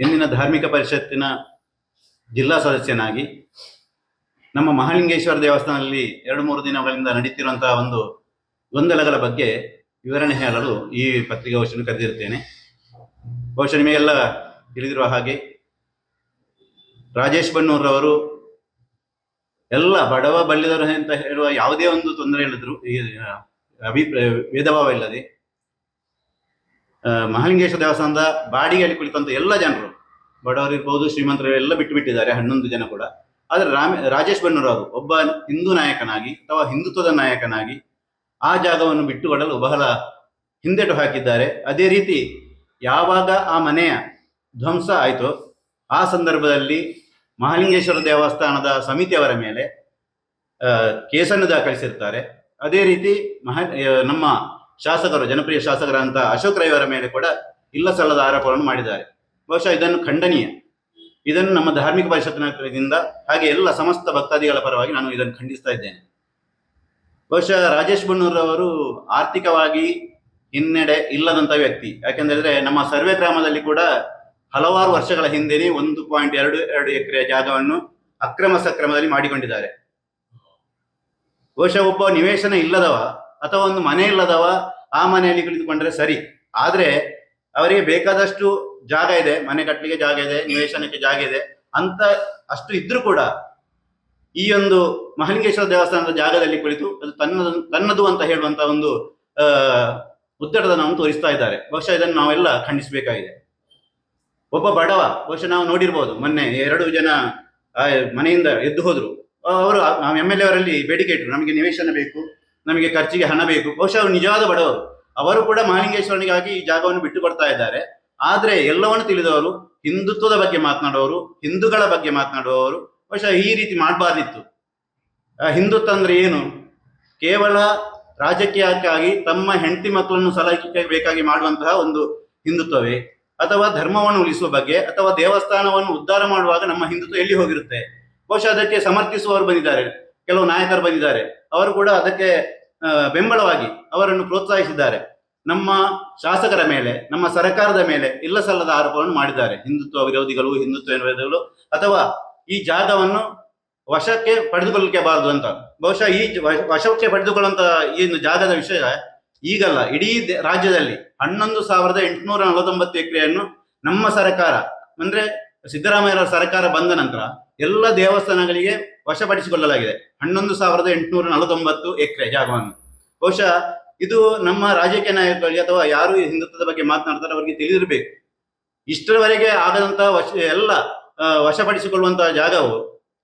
ಇಂದಿನ ಧಾರ್ಮಿಕ ಪರಿಷತ್ತಿನ ಜಿಲ್ಲಾ ಸದಸ್ಯನಾಗಿ ನಮ್ಮ ಮಹಾಲಿಂಗೇಶ್ವರ ದೇವಸ್ಥಾನದಲ್ಲಿ ಎರಡು ಮೂರು ದಿನಗಳಿಂದ ನಡೀತಿರುವಂತಹ ಒಂದು ಗೊಂದಲಗಳ ಬಗ್ಗೆ ವಿವರಣೆ ಹೇಳಲು ಈ ಪತ್ರಿಕಾಗೋಷ್ಠಿಯನ್ನು ಕರೆದಿರುತ್ತೇನೆ. ಬಹುಶಃ ನಿಮಗೆಲ್ಲ ತಿಳಿದಿರುವ ಹಾಗೆ ರಾಜೇಶ್ ಬನ್ನೂರವರು ಎಲ್ಲ ಬಡವ ಬಲ್ಲಿದರು ಅಂತ ಹೇಳುವ ಯಾವುದೇ ಒಂದು ತೊಂದರೆ ಈ ಅಭಿಪ್ರಾಯ ಭೇದಭಾವ ಇಲ್ಲದೆ ಮಹಾಲಿಂಗೇಶ್ವರ ದೇವಸ್ಥಾನದ ಬಾಡಿಗೆಯಲ್ಲಿ ಕುಳಿತಂತ ಎಲ್ಲ ಜನರು, ಬಡವರು ಇರ್ಬೋದು, ಶ್ರೀಮಂತರು ಎಲ್ಲ ಬಿಟ್ಟು ಬಿಟ್ಟಿದ್ದಾರೆ, ಹನ್ನೊಂದು ಜನ ಕೂಡ. ಆದರೆ ರಾಮ ರಾಜೇಶ್ ಬನ್ನೂರು ಅವರು ಒಬ್ಬ ಹಿಂದೂ ನಾಯಕನಾಗಿ ಅಥವಾ ಹಿಂದುತ್ವದ ನಾಯಕನಾಗಿ ಆ ಜಾಗವನ್ನು ಬಿಟ್ಟುಕೊಡಲು ಬಹಳ ಹಿಂದೆಟು ಹಾಕಿದ್ದಾರೆ. ಅದೇ ರೀತಿ ಯಾವಾಗ ಆ ಮನೆಯ ಧ್ವಂಸ ಆಯಿತು, ಆ ಸಂದರ್ಭದಲ್ಲಿ ಮಹಾಲಿಂಗೇಶ್ವರ ದೇವಸ್ಥಾನದ ಸಮಿತಿಯವರ ಮೇಲೆ ಕೇಸನ್ನು ದಾಖಲಿಸಿರ್ತಾರೆ. ಅದೇ ರೀತಿ ಮಹ, ನಮ್ಮ ಶಾಸಕರು, ಜನಪ್ರಿಯ ಶಾಸಕರಂತ ಅಶೋಕ್ ರೈವರ ಮೇಲೆ ಕೂಡ ಇಲ್ಲ ಸಲ್ಲದ ಆರೋಪಗಳನ್ನು ಮಾಡಿದ್ದಾರೆ. ಬಹುಶಃ ಇದನ್ನು ಖಂಡನೀಯ. ಇದನ್ನು ನಮ್ಮ ಧಾರ್ಮಿಕ ಪರಿಷತ್ತಿನಿಂದ ಹಾಗೆ ಎಲ್ಲ ಸಮಸ್ತ ಭಕ್ತಾದಿಗಳ ಪರವಾಗಿ ನಾನು ಇದನ್ನು ಖಂಡಿಸ್ತಾ ಇದ್ದೇನೆ. ಬಹುಶಃ ರಾಜೇಶ್ ಬಣ್ಣೂರ್ ಅವರು ಆರ್ಥಿಕವಾಗಿ ಹಿನ್ನಡೆ ಇಲ್ಲದಂತ ವ್ಯಕ್ತಿ. ಯಾಕೆಂದರೆ ನಮ್ಮ ಸರ್ವೆ ಗ್ರಾಮದಲ್ಲಿ ಕೂಡ ಹಲವಾರು ವರ್ಷಗಳ ಹಿಂದೆಯೇ ಒಂದು ಪಾಯಿಂಟ್ ಎರಡು ಎರಡು ಎಕರೆ ಜಾಗವನ್ನು ಅಕ್ರಮ ಸಕ್ರಮದಲ್ಲಿ ಮಾಡಿಕೊಂಡಿದ್ದಾರೆ. ಬಹುಶಃ ಒಬ್ಬ ನಿವೇಶನ ಇಲ್ಲದವ ಅಥವಾ ಒಂದು ಮನೆ ಇಲ್ಲದವ ಆ ಮನೆಯಲ್ಲಿ ಕುಳಿತುಕೊಂಡ್ರೆ ಸರಿ. ಆದ್ರೆ ಅವರಿಗೆ ಬೇಕಾದಷ್ಟು ಜಾಗ ಇದೆ, ಮನೆ ಕಟ್ಟಲಿಕ್ಕೆ ಜಾಗ ಇದೆ, ನಿವೇಶನಕ್ಕೆ ಜಾಗ ಇದೆ ಅಂತ ಅಷ್ಟು ಇದ್ರೂ ಕೂಡ ಈ ಒಂದು ಮಹಲಿಂಗೇಶ್ವರ ದೇವಸ್ಥಾನದ ಜಾಗದಲ್ಲಿ ಕುಳಿತು ಅದು ತನ್ನದು ತನ್ನದು ಅಂತ ಹೇಳುವಂತ ಒಂದು, ಆ ನಾವು ತೋರಿಸ್ತಾ ಇದ್ದಾರೆ. ಬಹುಶಃ ಇದನ್ನು ನಾವೆಲ್ಲ ಖಂಡಿಸಬೇಕಾಗಿದೆ. ಒಬ್ಬ ಬಡವ, ಬಹುಶಃ ನಾವು ನೋಡಿರ್ಬೋದು, ಮೊನ್ನೆ ಎರಡು ಜನ ಮನೆಯಿಂದ ಎದ್ದು ಹೋದ್ರು. ಅವರು ಎಂ ಎಲ್ ಎ ಅವರಲ್ಲಿ ಬೇಡಿಕೆ ಇಟ್ಟರು ನಮಗೆ ನಿವೇಶನ ಬೇಕು ನಮಗೆ ಖರ್ಚಿಗೆ ಹಣ ಬೇಕು. ಬಹುಶಃ ಅವರು ನಿಜವಾದ ಬಡವರು. ಅವರು ಕೂಡ ಮಹಾಲಿಂಗೇಶ್ವರನಿಗಾಗಿ ಈ ಜಾಗವನ್ನು ಬಿಟ್ಟು ಕೊಡ್ತಾ ಇದ್ದಾರೆ. ಆದ್ರೆ ಎಲ್ಲವನ್ನು ತಿಳಿದವರು ಹಿಂದುತ್ವದ ಬಗ್ಗೆ ಮಾತನಾಡುವವರು ಹಿಂದೂಗಳ ಬಗ್ಗೆ ಮಾತನಾಡುವವರು ಬಹುಶಃ ಈ ರೀತಿ ಮಾಡಬಾರ್ದಿತ್ತು. ಹಿಂದುತ್ವ ಅಂದ್ರೆ ಏನು? ಕೇವಲ ರಾಜಕೀಯಕ್ಕಾಗಿ ತಮ್ಮ ಹೆಂಡತಿ ಮಕ್ಕಳನ್ನು ಸಲಹೆ ಬೇಕಾಗಿ ಮಾಡುವಂತಹ ಒಂದು ಹಿಂದುತ್ವವೇ? ಅಥವಾ ಧರ್ಮವನ್ನು ಉಳಿಸುವ ಬಗ್ಗೆ, ಅಥವಾ ದೇವಸ್ಥಾನವನ್ನು ಉದ್ಧಾರ ಮಾಡುವಾಗ ನಮ್ಮ ಹಿಂದುತ್ವ ಎಲ್ಲಿ ಹೋಗಿರುತ್ತೆ? ಬಹುಶಃ ಅದಕ್ಕೆ ಸಮರ್ಥಿಸುವವರು ಬಂದಿದ್ದಾರೆ. ಕೆಲವು ನಾಯಕರು ಬಂದಿದ್ದಾರೆ. ಅವರು ಕೂಡ ಅದಕ್ಕೆ ಬೆಂಬಲವಾಗಿ ಅವರನ್ನು ಪ್ರೋತ್ಸಾಹಿಸಿದ್ದಾರೆ. ನಮ್ಮ ಶಾಸಕರ ಮೇಲೆ, ನಮ್ಮ ಸರ್ಕಾರದ ಮೇಲೆ ಇಲ್ಲ ಸಲ್ಲದ ಆರೋಪವನ್ನು ಮಾಡಿದ್ದಾರೆ. ಹಿಂದುತ್ವ ವಿರೋಧಿಗಳು ಹಿಂದುತ್ವ ವಿರೋಧಿಗಳು, ಅಥವಾ ಈ ಜಾಗವನ್ನು ವಶಕ್ಕೆ ಪಡೆದುಕೊಳ್ಳಲಿಕ್ಕೆ ಬಾರದು ಅಂತ. ಬಹುಶಃ ಈ ವಶಕ್ಕೆ ಪಡೆದುಕೊಳ್ಳುವಂತ ಈ ಒಂದು ಜಾಗದ ವಿಷಯ ಈಗಲ್ಲ. ಇಡೀ ರಾಜ್ಯದಲ್ಲಿ ಹನ್ನೊಂದು ಸಾವಿರದ ಎಂಟುನೂರ ನಲವತ್ತೊಂಬತ್ತು ಎಕರೆಯನ್ನು ನಮ್ಮ ಸರ್ಕಾರ, ಅಂದ್ರೆ ಸಿದ್ದರಾಮಯ್ಯ ಸರ್ಕಾರ ಬಂದ ನಂತರ ಎಲ್ಲ ದೇವಸ್ಥಾನಗಳಿಗೆ ವಶಪಡಿಸಿಕೊಳ್ಳಲಾಗಿದೆ. ಹನ್ನೊಂದು ಸಾವಿರದ ಎಂಟುನೂರ ನಲವತ್ತೊಂಬತ್ತು ಎಕರೆ ಜಾಗವನ್ನು. ಬಹುಶಃ ಇದು ನಮ್ಮ ರಾಜಕೀಯ ನಾಯಕರಿಗೆ ಅಥವಾ ಯಾರು ಹಿಂದುತ್ವದ ಬಗ್ಗೆ ಮಾತನಾಡ್ತಾರೆ ಅವರಿಗೆ ತಿಳಿದಿರಬೇಕು. ಇಷ್ಟರವರೆಗೆ ಆಗದಂತಹ ವಶ, ಎಲ್ಲ ವಶಪಡಿಸಿಕೊಳ್ಳುವಂತಹ ಜಾಗವು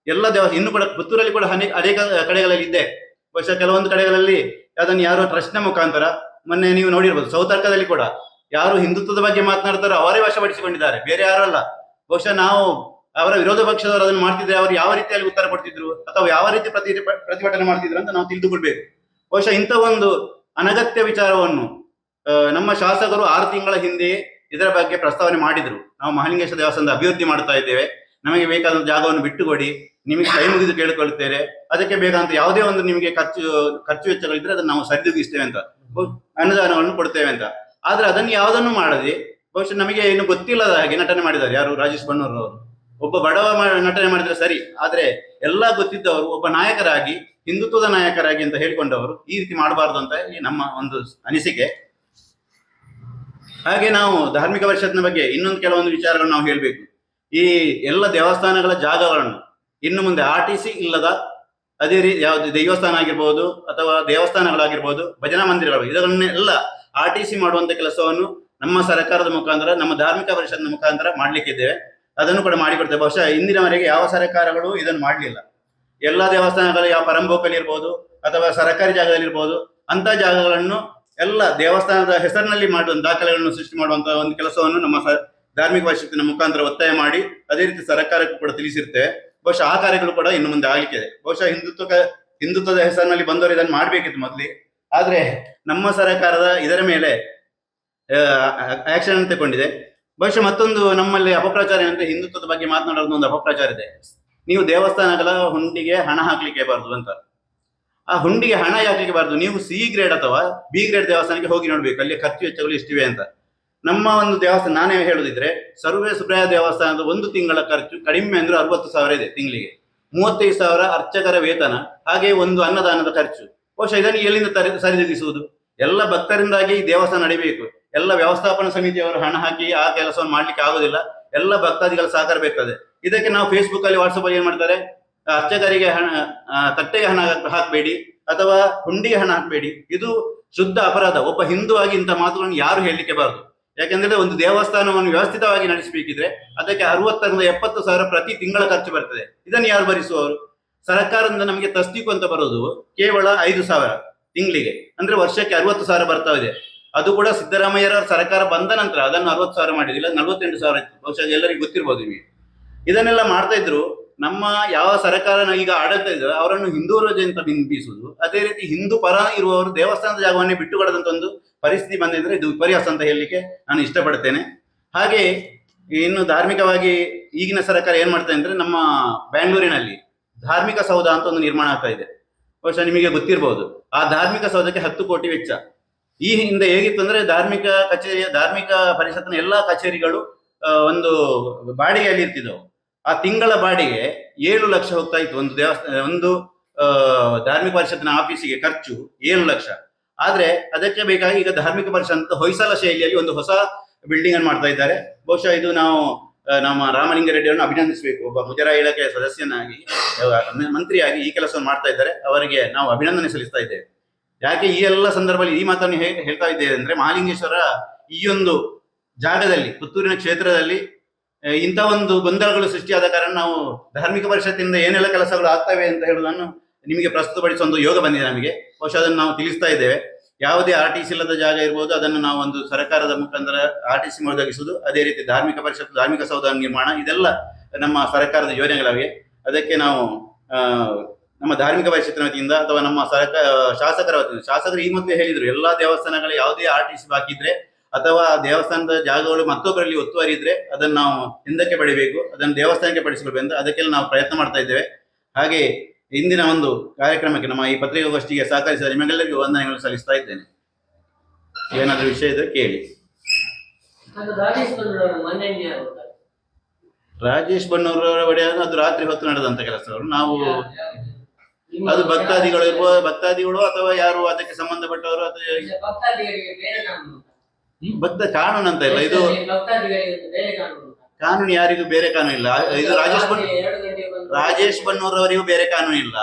ಎಲ್ಲ ದೇವ, ಇನ್ನು ಕೂಡ ಪುತ್ತೂರಲ್ಲಿ ಕೂಡ ಅನೇಕ ಅನೇಕ ಕಡೆಗಳಲ್ಲಿ ಇದೆ. ಬಹುಶಃ ಕೆಲವೊಂದು ಕಡೆಗಳಲ್ಲಿ ಅದನ್ನು ಯಾರು ಟ್ರಸ್ಟ್ನ ಮುಖಾಂತರ ಮೊನ್ನೆ ನೀವು ನೋಡಿರ್ಬೋದು, ಸೌತರ್ಕದಲ್ಲಿ ಕೂಡ ಯಾರು ಹಿಂದುತ್ವದ ಬಗ್ಗೆ ಮಾತನಾಡ್ತಾರೋ ಅವರೇ ವಶಪಡಿಸಿಕೊಂಡಿದ್ದಾರೆ, ಬೇರೆ ಯಾರು ಅಲ್ಲ. ಬಹುಶಃ ನಾವು ಅವರ ವಿರೋಧ ಪಕ್ಷದವರು ಅದನ್ನು ಮಾಡ್ತಿದ್ರೆ ಅವರು ಯಾವ ರೀತಿಯಲ್ಲಿ ಉತ್ತರ ಕೊಡ್ತಿದ್ರು ಅಥವಾ ಯಾವ ರೀತಿ ಪ್ರತಿ ಪ್ರತಿಭಟನೆ ಮಾಡ್ತಿದ್ರು ಅಂತ ನಾವು ತಿಳಿದುಕೊಳ್ಬೇಕು. ಬಹುಶಃ ಇಂಥ ಒಂದು ಅನಗತ್ಯ ವಿಚಾರವನ್ನು ನಮ್ಮ ಶಾಸಕರು ಆರು ತಿಂಗಳ ಹಿಂದೆ ಇದರ ಬಗ್ಗೆ ಪ್ರಸ್ತಾವನೆ ಮಾಡಿದ್ರು. ನಾವು ಮಹಾಲಿಂಗೇಶ್ವರ ದೇವಸ್ಥಾನದ ಅಭಿವೃದ್ಧಿ ಮಾಡ್ತಾ ಇದ್ದೇವೆ. ನಮಗೆ ಬೇಕಾದ ಜಾಗವನ್ನು ಬಿಟ್ಟುಕೊಡಿ, ನಿಮಗೆ ಕೈ ಮುಗಿದು ಕೇಳಿಕೊಳ್ಳುತ್ತೇವೆ. ಅದಕ್ಕೆ ಬೇಕಾದಂತ ಯಾವುದೇ ಒಂದು ನಿಮಗೆ ಖರ್ಚು ಖರ್ಚು ವೆಚ್ಚಗಳಿದ್ರೆ ಅದನ್ನು ನಾವು ಸರಿದೂಗಿಸ್ತೇವೆ ಅಂತ, ಅನುದಾನವನ್ನು ಕೊಡ್ತೇವೆ ಅಂತ. ಆದ್ರೆ ಅದನ್ನು ಯಾವುದನ್ನು ಮಾಡದೆ, ಬಹುಶಃ ನಮಗೆ ಏನು ಗೊತ್ತಿಲ್ಲದ ಹಾಗೆ ನಟನೆ ಮಾಡಿದ್ದಾರೆ ಯಾರು? ರಾಜೇಶ್ ಬಣ್ಣೂರ್ ಅವರು ಒಬ್ಬ ಬಡವ ನಟನೆ ಮಾಡಿದ್ರೆ ಸರಿ, ಆದ್ರೆ ಎಲ್ಲ ಗೊತ್ತಿದ್ದವರು ಒಬ್ಬ ನಾಯಕರಾಗಿ, ಹಿಂದುತ್ವದ ನಾಯಕರಾಗಿ ಅಂತ ಹೇಳಿಕೊಂಡವರು ಈ ರೀತಿ ಮಾಡಬಾರ್ದು ಅಂತ ಈ ನಮ್ಮ ಒಂದು ಅನಿಸಿಕೆ. ಹಾಗೆ ನಾವು ಧಾರ್ಮಿಕ ಪರಿಷತ್ನ ಬಗ್ಗೆ ಇನ್ನೊಂದು ಕೆಲವೊಂದು ವಿಚಾರಗಳನ್ನು ನಾವು ಹೇಳಬೇಕು. ಈ ಎಲ್ಲ ದೇವಸ್ಥಾನಗಳ ಜಾಗಗಳನ್ನು ಇನ್ನು ಮುಂದೆ ಆರ್ ಟಿ ಸಿ ಇಲ್ಲದ ಅದೇ ರೀತಿ ಯಾವುದೇ ದೇವಸ್ಥಾನ ಆಗಿರ್ಬೋದು ಅಥವಾ ದೇವಸ್ಥಾನಗಳಾಗಿರ್ಬೋದು, ಭಜನಾ ಮಂದಿರಗಳು, ಇದನ್ನೆಲ್ಲ ಆರ್ ಟಿ ಸಿ ಮಾಡುವಂತ ಕೆಲಸವನ್ನು ನಮ್ಮ ಸರ್ಕಾರದ ಮುಖಾಂತರ, ನಮ್ಮ ಧಾರ್ಮಿಕ ಪರಿಷತ್ನ ಮುಖಾಂತರ ಮಾಡ್ಲಿಕ್ಕಿದ್ದೇವೆ. ಅದನ್ನು ಕೂಡ ಮಾಡಿಕೊಡ್ತೇವೆ. ಬಹುಶಃ ಇಂದಿನವರೆಗೆ ಯಾವ ಸರ್ಕಾರಗಳು ಇದನ್ನು ಮಾಡಲಿಲ್ಲ. ಎಲ್ಲ ದೇವಸ್ಥಾನಗಳು ಯಾವ ಪರಂಬೋಕಲ್ಲಿ ಇರ್ಬೋದು, ಅಥವಾ ಸರ್ಕಾರಿ ಜಾಗದಲ್ಲಿ ಇರ್ಬೋದು ಅಂತ ಜಾಗಗಳನ್ನು ಎಲ್ಲ ದೇವಸ್ಥಾನದ ಹೆಸರಿನಲ್ಲಿ ಮಾಡುವ ದಾಖಲೆಗಳನ್ನು ಸೃಷ್ಟಿ ಮಾಡುವಂತಹ ಒಂದು ಕೆಲಸವನ್ನು ನಮ್ಮ ಧಾರ್ಮಿಕ ಪರಿಷತ್ತಿನ ಮುಖಾಂತರ ಒತ್ತಾಯ ಮಾಡಿ ಅದೇ ರೀತಿ ಸರ್ಕಾರಕ್ಕೂ ಕೂಡ ತಿಳಿಸಿರ್ತೇವೆ ಬಹುಶಃ ಆ ಕಾರ್ಯಗಳು ಕೂಡ ಇನ್ನು ಮುಂದೆ ಆಗ್ಲಿಕ್ಕಿದೆ. ಬಹುಶಃ ಹಿಂದುತ್ವ ಹಿಂದುತ್ವದ ಹೆಸರಿನಲ್ಲಿ ಬಂದವರು ಇದನ್ನು ಮಾಡಬೇಕಿತ್ತು ಮೊದಲೇ. ಆದ್ರೆ ನಮ್ಮ ಸರ್ಕಾರದ ಇದರ ಮೇಲೆ ಆಕ್ಷನ್ ತಗೊಂಡಿದೆ ಬಹುಶಃ ಮತ್ತೊಂದು ನಮ್ಮಲ್ಲಿ ಅಪಪ್ರಚಾರ ಏನಂದ್ರೆ ಹಿಂದುತ್ವದ ಬಗ್ಗೆ ಮಾತನಾಡೋದು ಒಂದು ಅಪಪ್ರಚಾರ ಇದೆ. ನೀವು ದೇವಸ್ಥಾನಗಳ ಹುಂಡಿಗೆ ಹಣ ಹಾಕ್ಲಿಕ್ಕೆ ಬಾರದು ಅಂತ. ಆ ಹುಂಡಿಗೆ ಹಣ ಹಾಕ್ಲಿಕ್ಕೆ ಬಾರದು. ನೀವು ಸಿ ಗ್ರೇಡ್ ಅಥವಾ ಬಿ ಗ್ರೇಡ್ ದೇವಸ್ಥಾನಕ್ಕೆ ಹೋಗಿ ನೋಡ್ಬೇಕು. ಅಲ್ಲಿ ಖರ್ಚು ವೆಚ್ಚಗಳು ಇಷ್ಟಿವೆ ಅಂತ. ನಮ್ಮ ಒಂದು ದೇವಸ್ಥಾನ, ನಾನೇ ಹೇಳುದಿದ್ರೆ ಸರ್ವೇ ಸುಬ್ರಾಯ ದೇವಸ್ಥಾನದ ಒಂದು ತಿಂಗಳ ಖರ್ಚು ಕಡಿಮೆ ಅಂದ್ರೆ ಅರವತ್ತು ಸಾವಿರ ಇದೆ ತಿಂಗಳಿಗೆ. ಮೂವತ್ತೈದು ಸಾವಿರ ಅರ್ಚಕರ ವೇತನ, ಹಾಗೆ ಒಂದು ಅನ್ನದಾನದ ಖರ್ಚು. ಬಹುಶಃ ಇದನ್ನು ಎಲ್ಲಿಂದ ಸರಿದೂಗಿಸುವುದು? ಎಲ್ಲ ಭಕ್ತರಿಂದಾಗಿ ದೇವಸ್ಥಾನ ನಡಿಬೇಕು. ಎಲ್ಲ ವ್ಯವಸ್ಥಾಪನಾ ಸಮಿತಿಯವರು ಹಣ ಹಾಕಿ ಆ ಕೆಲಸವನ್ನು ಮಾಡ್ಲಿಕ್ಕೆ ಆಗುದಿಲ್ಲ. ಎಲ್ಲ ಭಕ್ತಾದಿಗಳ ಸಹಕಾರ ಬೇಕದೆ. ಇದಕ್ಕೆ ನಾವು ಫೇಸ್ಬುಕ್ ಅಲ್ಲಿ ವಾಟ್ಸಪ್ ಅಲ್ಲಿ ಏನ್ ಮಾಡ್ತಾರೆ? ಅರ್ಚಕರಿಗೆ ಹಣ ತಟ್ಟೆಗೆ ಹಣ ಹಾಕಬೇಡಿ ಅಥವಾ ಹುಂಡಿಗೆ ಹಣ ಹಾಕ್ಬೇಡಿ. ಇದು ಶುದ್ಧ ಅಪರಾಧ. ಒಬ್ಬ ಹಿಂದೂ ಆಗಿ ಇಂಥ ಮಾತುಗಳನ್ನು ಯಾರು ಹೇಳಲಿಕ್ಕೆ ಬಾರದು. ಯಾಕೆಂದ್ರೆ ಒಂದು ದೇವಸ್ಥಾನವನ್ನು ವ್ಯವಸ್ಥಿತವಾಗಿ ನಡೆಸಬೇಕಿದ್ರೆ ಅದಕ್ಕೆ ಅರವತ್ತರಿಂದ ಎಪ್ಪತ್ತು ಸಾವಿರ ಪ್ರತಿ ತಿಂಗಳ ಖರ್ಚು ಬರ್ತದೆ. ಇದನ್ನು ಯಾರು ಭರಿಸುವವರು? ಸರ್ಕಾರದಿಂದ ನಮಗೆ ತಸ್ತೀಕು ಅಂತ ಬರೋದು ಕೇವಲ ಐದು ಸಾವಿರ ತಿಂಗಳಿಗೆ. ಅಂದ್ರೆ ವರ್ಷಕ್ಕೆ ಅರವತ್ತು ಸಾವಿರ ಬರ್ತಾ ಇದೆ. ಅದು ಕೂಡ ಸಿದ್ದರಾಮಯ್ಯರ ಸರ್ಕಾರ ಬಂದ ನಂತರ, ಅದನ್ನು ಅರವತ್ತು ಸಾವಿರ ಮಾಡಿದಿಲ್ಲ ನಲವತ್ತೆಂಟು ಸಾವಿರ ಇತ್ತು ಬಹುಶಃ ಎಲ್ಲರಿಗೂ ಗೊತ್ತಿರ್ಬೋದು ನಿಮಗೆ. ಇದನ್ನೆಲ್ಲ ಮಾಡ್ತಾ ಇದ್ರು. ನಮ್ಮ ಯಾವ ಸರ್ಕಾರ ಈಗ ಆಡಳಿತ ಇದ್ರು ಅವರನ್ನು ಹಿಂದೂ ಅಂತ ಬಿಂಬಿಸುವುದು ಅದೇ ರೀತಿ ಹಿಂದೂ ಪರ ಇರುವವರು ದೇವಸ್ಥಾನದ ಜಾಗವನ್ನೇ ಬಿಟ್ಟುಕೊಡದಂತ ಒಂದು ಪರಿಸ್ಥಿತಿ ಬಂದಿದ್ರೆ ಇದು ವಿಪರ್ಯಾಸ ಅಂತ ಹೇಳಲಿಕ್ಕೆ ನಾನು ಇಷ್ಟಪಡ್ತೇನೆ. ಹಾಗೆ ಇನ್ನು ಧಾರ್ಮಿಕವಾಗಿ ಈಗಿನ ಸರ್ಕಾರ ಏನ್ ಮಾಡ್ತಾ ಅಂದ್ರೆ ನಮ್ಮ ಬ್ಯಾಂಗ್ಳೂರಿನಲ್ಲಿ ಧಾರ್ಮಿಕ ಸೌಧ ಅಂತ ಒಂದು ನಿರ್ಮಾಣ ಆಗ್ತಾ ಇದೆ. ಬಹುಶಃ ನಿಮಗೆ ಗೊತ್ತಿರಬಹುದು ಆ ಧಾರ್ಮಿಕ ಸೌಧಕ್ಕೆ ಹತ್ತು ಕೋಟಿ ವೆಚ್ಚ. ಈ ಹಿಂದೆ ಹೇಗಿತ್ತು ಅಂದ್ರೆ ಧಾರ್ಮಿಕ ಕಚೇರಿಯ, ಧಾರ್ಮಿಕ ಪರಿಷತ್ನ ಎಲ್ಲಾ ಕಚೇರಿಗಳು ಒಂದು ಬಾಡಿಗೆಯಲ್ಲಿ ಇರ್ತಿದ್ದವು. ಆ ತಿಂಗಳ ಬಾಡಿಗೆ ಏಳು ಲಕ್ಷ ಹೋಗ್ತಾ ಇತ್ತು. ಒಂದು ದೇವಸ್ಥಾನ ಒಂದು ಧಾರ್ಮಿಕ ಪರಿಷತ್ನ ಆಫೀಸಿಗೆ ಖರ್ಚು ಏಳು ಲಕ್ಷ. ಆದ್ರೆ ಅದಕ್ಕೆ ಬೇಕಾಗಿ ಈಗ ಧಾರ್ಮಿಕ ಪರಿಷತ್ ಹೊಯ್ಸಳ ಶೈಲಿಯಲ್ಲಿ ಒಂದು ಹೊಸ ಬಿಲ್ಡಿಂಗ್ ಅನ್ನು ಮಾಡ್ತಾ ಇದ್ದಾರೆ. ಬಹುಶಃ ಇದು ನಾವು ನಮ್ಮ ರಾಮಲಿಂಗ ಅವರನ್ನು ಅಭಿನಂದಿಸಬೇಕು. ಒಬ್ಬ ಮುಜರಾ ಇಲಾಖೆಯ ಸದಸ್ಯನಾಗಿ ಮಂತ್ರಿಯಾಗಿ ಈ ಕೆಲಸವನ್ನು ಮಾಡ್ತಾ ಇದ್ದಾರೆ. ಅವರಿಗೆ ನಾವು ಅಭಿನಂದನೆ ಸಲ್ಲಿಸ್ತಾ ಇದ್ದೇವೆ. ಯಾಕೆ ಈ ಎಲ್ಲ ಸಂದರ್ಭದಲ್ಲಿ ಈ ಮಾತನ್ನು ಹೇಳ್ತಾ ಇದ್ದೇವೆ ಅಂದ್ರೆ ಮಹಾಲಿಂಗೇಶ್ವರ ಈ ಒಂದು ಜಾಗದಲ್ಲಿ, ಪುತ್ತೂರಿನ ಕ್ಷೇತ್ರದಲ್ಲಿ ಇಂಥ ಒಂದು ಗೊಂದಲಗಳು ಸೃಷ್ಟಿಯಾದ ಕಾರಣ ನಾವು ಧಾರ್ಮಿಕ ಪರಿಷತ್ತಿನಿಂದ ಏನೆಲ್ಲ ಕೆಲಸಗಳು ಆಗ್ತವೆ ಅಂತ ಹೇಳುವುದನ್ನು ನಿಮಗೆ ಪ್ರಸ್ತುತಪಡಿಸುವ ಒಂದು ಯೋಗ ಬಂದಿದೆ ನಮಗೆ. ಬಹುಶಃ ಅದನ್ನು ನಾವು ತಿಳಿಸ್ತಾ ಇದ್ದೇವೆ. ಯಾವುದೇ ಆರ್ ಟಿ ಇಲ್ಲದ ಜಾಗ ಇರ್ಬೋದು, ಅದನ್ನು ನಾವು ಒಂದು ಸರ್ಕಾರದ ಮುಖಾಂತರ ಆರ್ ಟಿ ಸಿ ಒದಗಿಸುವುದು ಅದೇ ರೀತಿ ಧಾರ್ಮಿಕ ಪರಿಷತ್ತು, ಧಾರ್ಮಿಕ ಸೌಧ ನಿರ್ಮಾಣ, ಇದೆಲ್ಲ ನಮ್ಮ ಸರ್ಕಾರದ ಯೋಜನೆಗಳಾಗಿವೆ. ಅದಕ್ಕೆ ನಾವು ನಮ್ಮ ಧಾರ್ಮಿಕ ಪರಿಷತ್ತಿನ ವತಿಯಿಂದ ಅಥವಾ ನಮ್ಮ ಸರ್ಕಾರ ಶಾಸಕರ ವತಿಯಿಂದ ಶಾಸಕರು ಈ ಮೊದಲೇ ಹೇಳಿದ್ರು ಎಲ್ಲಾ ದೇವಸ್ಥಾನಗಳ ಯಾವುದೇ ಆರ್ ಟಿ ಸಿ ಬಾಕಿ ಇದ್ರೆ ಅಥವಾ ಆ ದೇವಸ್ಥಾನದ ಜಾಗಗಳು ಮತ್ತೊಬ್ಬರಲ್ಲಿ ಒತ್ತುವರಿ ಇದ್ರೆ ಅದನ್ನು ನಾವು ಹಿಂದಕ್ಕೆ ಪಡಿಬೇಕು ಅದನ್ನು ದೇವಸ್ಥಾನಕ್ಕೆ ಪಡಿಸಬೇಕು ಅಂತ ಅದಕ್ಕೆಲ್ಲ ನಾವು ಪ್ರಯತ್ನ ಮಾಡ್ತಾ ಇದ್ದೇವೆ. ಹಾಗೆ ಇಂದಿನ ಒಂದು ಕಾರ್ಯಕ್ರಮಕ್ಕೆ ನಮ್ಮ ಈ ಪತ್ರಿಕಾಗೋಷ್ಠಿಗೆ ಸಹಕರಿಸಿದ ನಿಮಗೆಲ್ಲರಿಗೂ ವಂದನೆಗಳು ಸಲ್ಲಿಸ್ತಾ ಇದ್ದೇನೆ. ಏನಾದರೂ ವಿಷಯ ಇದ್ರೆ ಕೇಳಿ. ರಾಜೇಶ್ ಬಣ್ಣವರ ಒಡೆಯ ಅದು ರಾತ್ರಿ ಹೊತ್ತು ನಡೆದಂತ ಕೆಲಸ ನಾವು ಅದು ಭಕ್ತಾದಿಗಳು ಇರ್ಬೋದು ಭಕ್ತಾದಿಗಳು ಅಥವಾ ಯಾರು ಅದಕ್ಕೆ ಸಂಬಂಧಪಟ್ಟವರು ಅಥವಾ? ಭಕ್ತ ಕಾನೂನು ಅಂತ ಇಲ್ಲ ಇದು ಕಾನೂನು ಯಾರಿಗೂ ಬೇರೆ ಕಾನೂನು ಇಲ್ಲ. ಇದು ರಾಜೇಶ್ ಬಂದು- ರಾಜೇಶ್ ಬನ್ನೂರವರಿಗೂ ಬೇರೆ ಕಾನೂನು ಇಲ್ಲ.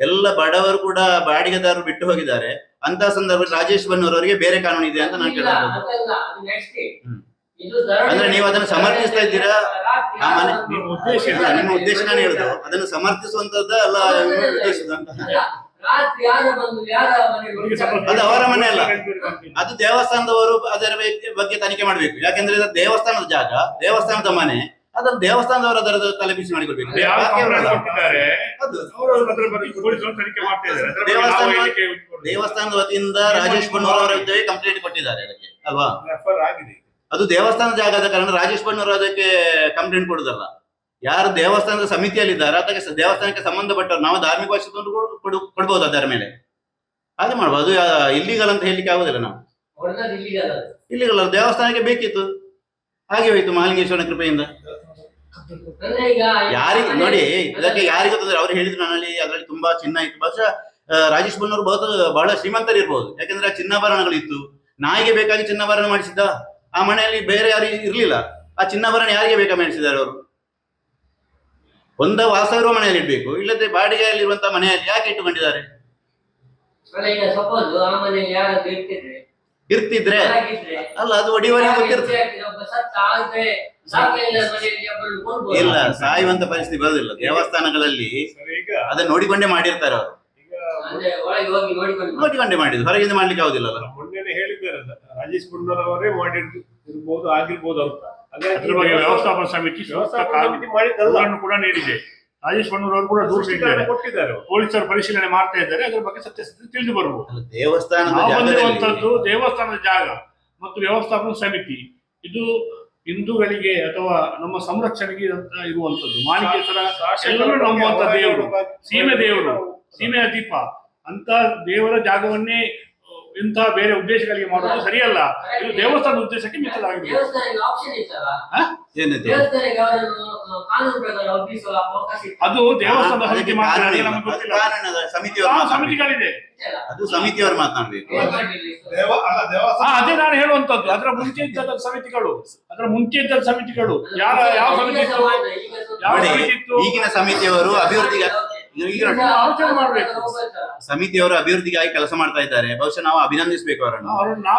ಎಲ್ಲ ಬಡವರು ಕೂಡ ಬಾಡಿಗೆದಾರರು ಬಿಟ್ಟು ಹೋಗಿದ್ದಾರೆ. ಅಂತ ಸಂದರ್ಭದಲ್ಲಿ ರಾಜೇಶ್ ಬನ್ನೂರವರಿಗೆ ಬೇರೆ ಕಾನೂನು ಇದೆ ಅಂತ ನಾನು ಇಲ್ಲ, ಅದು ಅಂದ್ರೆ ನೀವು ಅದನ್ನು ಸಮರ್ಥಿಸ್ತಾ ಇದ್ದೀರಾ? ಆ ಮನೆ- ನಿಮ್ಮ ಉದ್ದೇಶ ಇಲ್ಲ, ನಿಮ್ಮ ಉದ್ದೇಶ ನಾನು ಹೇಳುದು. ಅದನ್ನು ಸಮರ್ಥಿಸುವಂತದ್ದ ಅಲ್ಲ ಉದ್ದೇಶದ ಅದು ಅವರ ಮನೆ ಅಲ್ಲ. ಅದು ಅದು ದೇವಸ್ಥಾನದವರು ಅದರ ಬಗ್ಗೆ- ತನಿಖೆ ಮಾಡಬೇಕು. ಯಾಕಂದ್ರೆ ಇದು ದೇವಸ್ಥಾನದ ಜಾಗ ದೇವಸ್ಥಾನದ ಮನೆ. ಅದನ್ನು ದೇವಸ್ಥಾನದವರು ಅದರ ತಲೆಬಿಸಿ ಮಾಡಿಕೊಡ್ಬೇಕು. ಯಾವ ಬಾಕಿ ಕಂಪ್ಲೇಂಟ್ ಅವರಲ್ಲ. ಕೊಟ್ಟಿದ್ದಾರೆ? ಅದು ಅವರು ಅದ್ರ ಬಗ್ಗೆ ಪೊಲೀಸರು ಮಾಡ್ತಾ ಇದ್ದಾರೆ. ದೇವಸ್ಥಾನ- ನಾವು ಹೇಳಿಕೆ ಇಟ್ಕೊಳ್ಳಿ. ದೇವಸ್ಥಾನದ ವತಿಯಿಂದ ರಾಜೇಶ್ ಕುಮಾರ್ ಅವರ ವಿರುದ್ಧವೇ ಕಂಪ್ಲೇಂಟ್ ಕೊಟ್ಟಿದ್ದಾರೆ ಅದಕ್ಕೆ ಅಲ್ವಾ? ರೆಫರ್ ಆಗಿದೆ. ಅದು ದೇವಸ್ಥಾನದ ಜಾಗದ ಕಾರಣ ರಾಜೇಶ್ ಬಣ್ಣವರು ಅದಕ್ಕೆ ಕಂಪ್ಲೇಂಟ್ ಕೊಡುದಲ್ಲ. ಯಾರು ದೇವಸ್ಥಾನದ ಸಮಿತಿಯಲ್ಲಿದ್ದಾರೆ ಅದಕ್ಕೆ ದೇವಸ್ಥಾನಕ್ಕೆ ಸಂಬಂಧಪಟ್ಟವರು ನಾವು ಧಾರ್ಮಿಕ ವರ್ಷದೊಂದು ಕೊಡ್ಬೋದು ಅದರ ಮೇಲೆ. ಹಾಗೆ ಮಾಡ್ಬೋದು. ಇಲ್ಲಿಗಲ್ ಅಂತ ಹೇಳಲಿಕ್ಕೆ ಆಗುದಿಲ್ಲ ನಾವು. ಇಲ್ಲಿಗಲ್ಲ. ದೇವಸ್ಥಾನಕ್ಕೆ ಬೇಕಿತ್ತು. ಹಾಗೆ ಹೋಯ್ತು ಮಹಾಲಿಂಗೇಶ್ವರನ ಕೃಪೆಯಿಂದ. ಯಾರಿಗೆ ನೋಡಿ ಇದಕ್ಕೆ ಯಾರಿಗೂ ತೊಂದರೆ ಅವ್ರು ಹೇಳಿದ್ರು ನನ್ನಲ್ಲಿ ಅದರಲ್ಲಿ ತುಂಬಾ ಚಿನ್ನ ಇತ್ತು. ಬಹುಶಃ ರಾಜೇಶ್ ಬಣ್ಣವರು ಬಹುತ ಬಹಳ ಶ್ರೀಮಂತರಿರ್ಬೋದು. ಯಾಕಂದ್ರೆ ಆ ಚಿನ್ನಾಭರಣಗಳು ಇತ್ತು ನಾಯಿಗೆ ಬೇಕಾಗಿ ಚಿನ್ನಾಭರಣ ಮಾಡಿಸಿದ್ದ? ಆ ಮನೆಯಲ್ಲಿ ಬೇರೆ ಯಾರು ಇರ್ಲಿಲ್ಲ. ಆ ಚಿನ್ನಾಭರಣ ಯಾರಿಗೆ ಬೇಕಾ ಮೆಣಸಿದ್ದಾರೆ ಅವರು? ಒಂದ ವಾಸ ಇರುವ ಮನೆಯಲ್ಲಿ ಇಡ್ಬೇಕು ಇಲ್ಲದ್ರೆ ಬಾಡಿಗೆಯಲ್ಲಿರುವಂತಹ ಮನೆಯಲ್ಲಿ ಯಾಕೆ ಇಟ್ಟುಕೊಂಡಿದ್ದಾರೆ? ಇರ್ತಿದ್ರೆ ಅಲ್ಲ ಅದು ಒಡಿವರಿಗೆ. ಇಲ್ಲ ಸಾಯುವಂತ ಪರಿಸ್ಥಿತಿ ಬರೋದಿಲ್ಲ ದೇವಸ್ಥಾನಗಳಲ್ಲಿ ಅದನ್ನ ನೋಡಿಕೊಂಡೇ ಮಾಡಿರ್ತಾರೆ ಅವರು ಈಗ ಅಂದ್ರೆ ಒಳಗೆ ಹೋಗಿ ನೋಡಿಕೊಂಡು ನೋಡಿಕೊಂಡೇ ಮಾಡಿದ್ರು ಹೊರಗಿಂದ ಮಾಡ್ಲಿಕ್ಕೆ ಆಗುದಿಲ್ಲ ಮೊನ್ನೆ ಹೇಳಿದ್ದಾರೆ ರಾಜೇಶ್ ಗುಂಡೂರ್ ಅವರೇ ಮಾಡಿರ್ಬೋದು ಇರ್ಬೋದು ಆಗಿರ್ಬೋದು ಅಂತ. ಹಾಗಾಗಿ ಅದ್ರ ಬಗ್ಗೆ ವ್ಯವಸ್ಥಾಪನಾ ಸಮಿತಿ ಸಮಿತಿ ಕೂಡ ನೀಡಿದೆ. ರಾಜೇಶ್ ಬಣ್ಣೂರ್ ಅವರು ಕೂಡ ದೂರ ಕೊಟ್ಟಿದ್ದಾರೆ. ಪೊಲೀಸರು ಪರಿಶೀಲನೆ ಮಾಡ್ತಾ ಇದ್ದಾರೆ. ಅದ್ರ ಬಗ್ಗೆ ಸತ್ಯ ತಿಳಿದು ಬರಬಹುದು ಅಲ್ಲ, ದೇವಸ್ಥಾನದ ಜಾಗ ಮತ್ತು ವ್ಯವಸ್ಥಾಪನ ಸಮಿತಿ. ಇದು ಹಿಂದೂಗಳಿಗೆ ಅಥವಾ ನಮ್ಮ ಸಂರಕ್ಷಣೆಗೆ ಅಂತ ಇರುವಂತದ್ದು. ಮಾಣಿಕೇಶ್ವರ ಎಲ್ಲರೂ ನಂಬುವಂತ ದೇವರು. ಸೀಮೆ ದೇವರು. ಸೀಮೆಯ ದೀಪ. ಅಂತ ದೇವರ ಜಾಗವನ್ನೇ ಇಂತಹ ಬೇರೆ ಉದ್ದೇಶಗಳಿಗೆ ಮಾಡೋದು ಸರಿಯಲ್ಲ. ಇದು ದೇವಸ್ಥಾನದ ಉದ್ದೇಶಕ್ಕೆ ಇತ್ತು? ಅದು ಸಮಿತಿ ಆ, ಸಮಿತಿಗಳಿದೆ. ಅದು ಸಮಿತಿಯವರು ಮಾತನಾಡ್ಬೇಕು ದೇವಸ್ಥಾನ ಅದೇ ನಾನು ಹೇಳುವಂತದ್ದು ಅದರ ಮುಂಚೆ ಇದ್ದ ಸಮಿತಿಗಳು. ಅದರ ಮುಂಚೆ ಇದ್ದ ಸಮಿತಿಗಳು. ಯಾರ ಯಾವ ಯಾವ ಸಮಿತಿ ಈಗಿನ ಸಮಿತಿಯವರು ಅಭಿವೃದ್ಧಿಗೆ ಆಲೋಚನೆ ಮಾಡ್ಬೇಕು. ಹೋಗ್ಬೇಕಲ್ಲ. ಸಮಿತಿಯವರು ಅಭಿವೃದ್ಧಿಗಾಗಿ ಕೆಲಸ ಮಾಡ್ತಾ ಇದ್ದಾರೆ. ಬಹುಶಃ ನಾವು ಅಭಿನಂದಿಸಬೇಕು ಅವರನ್ನು.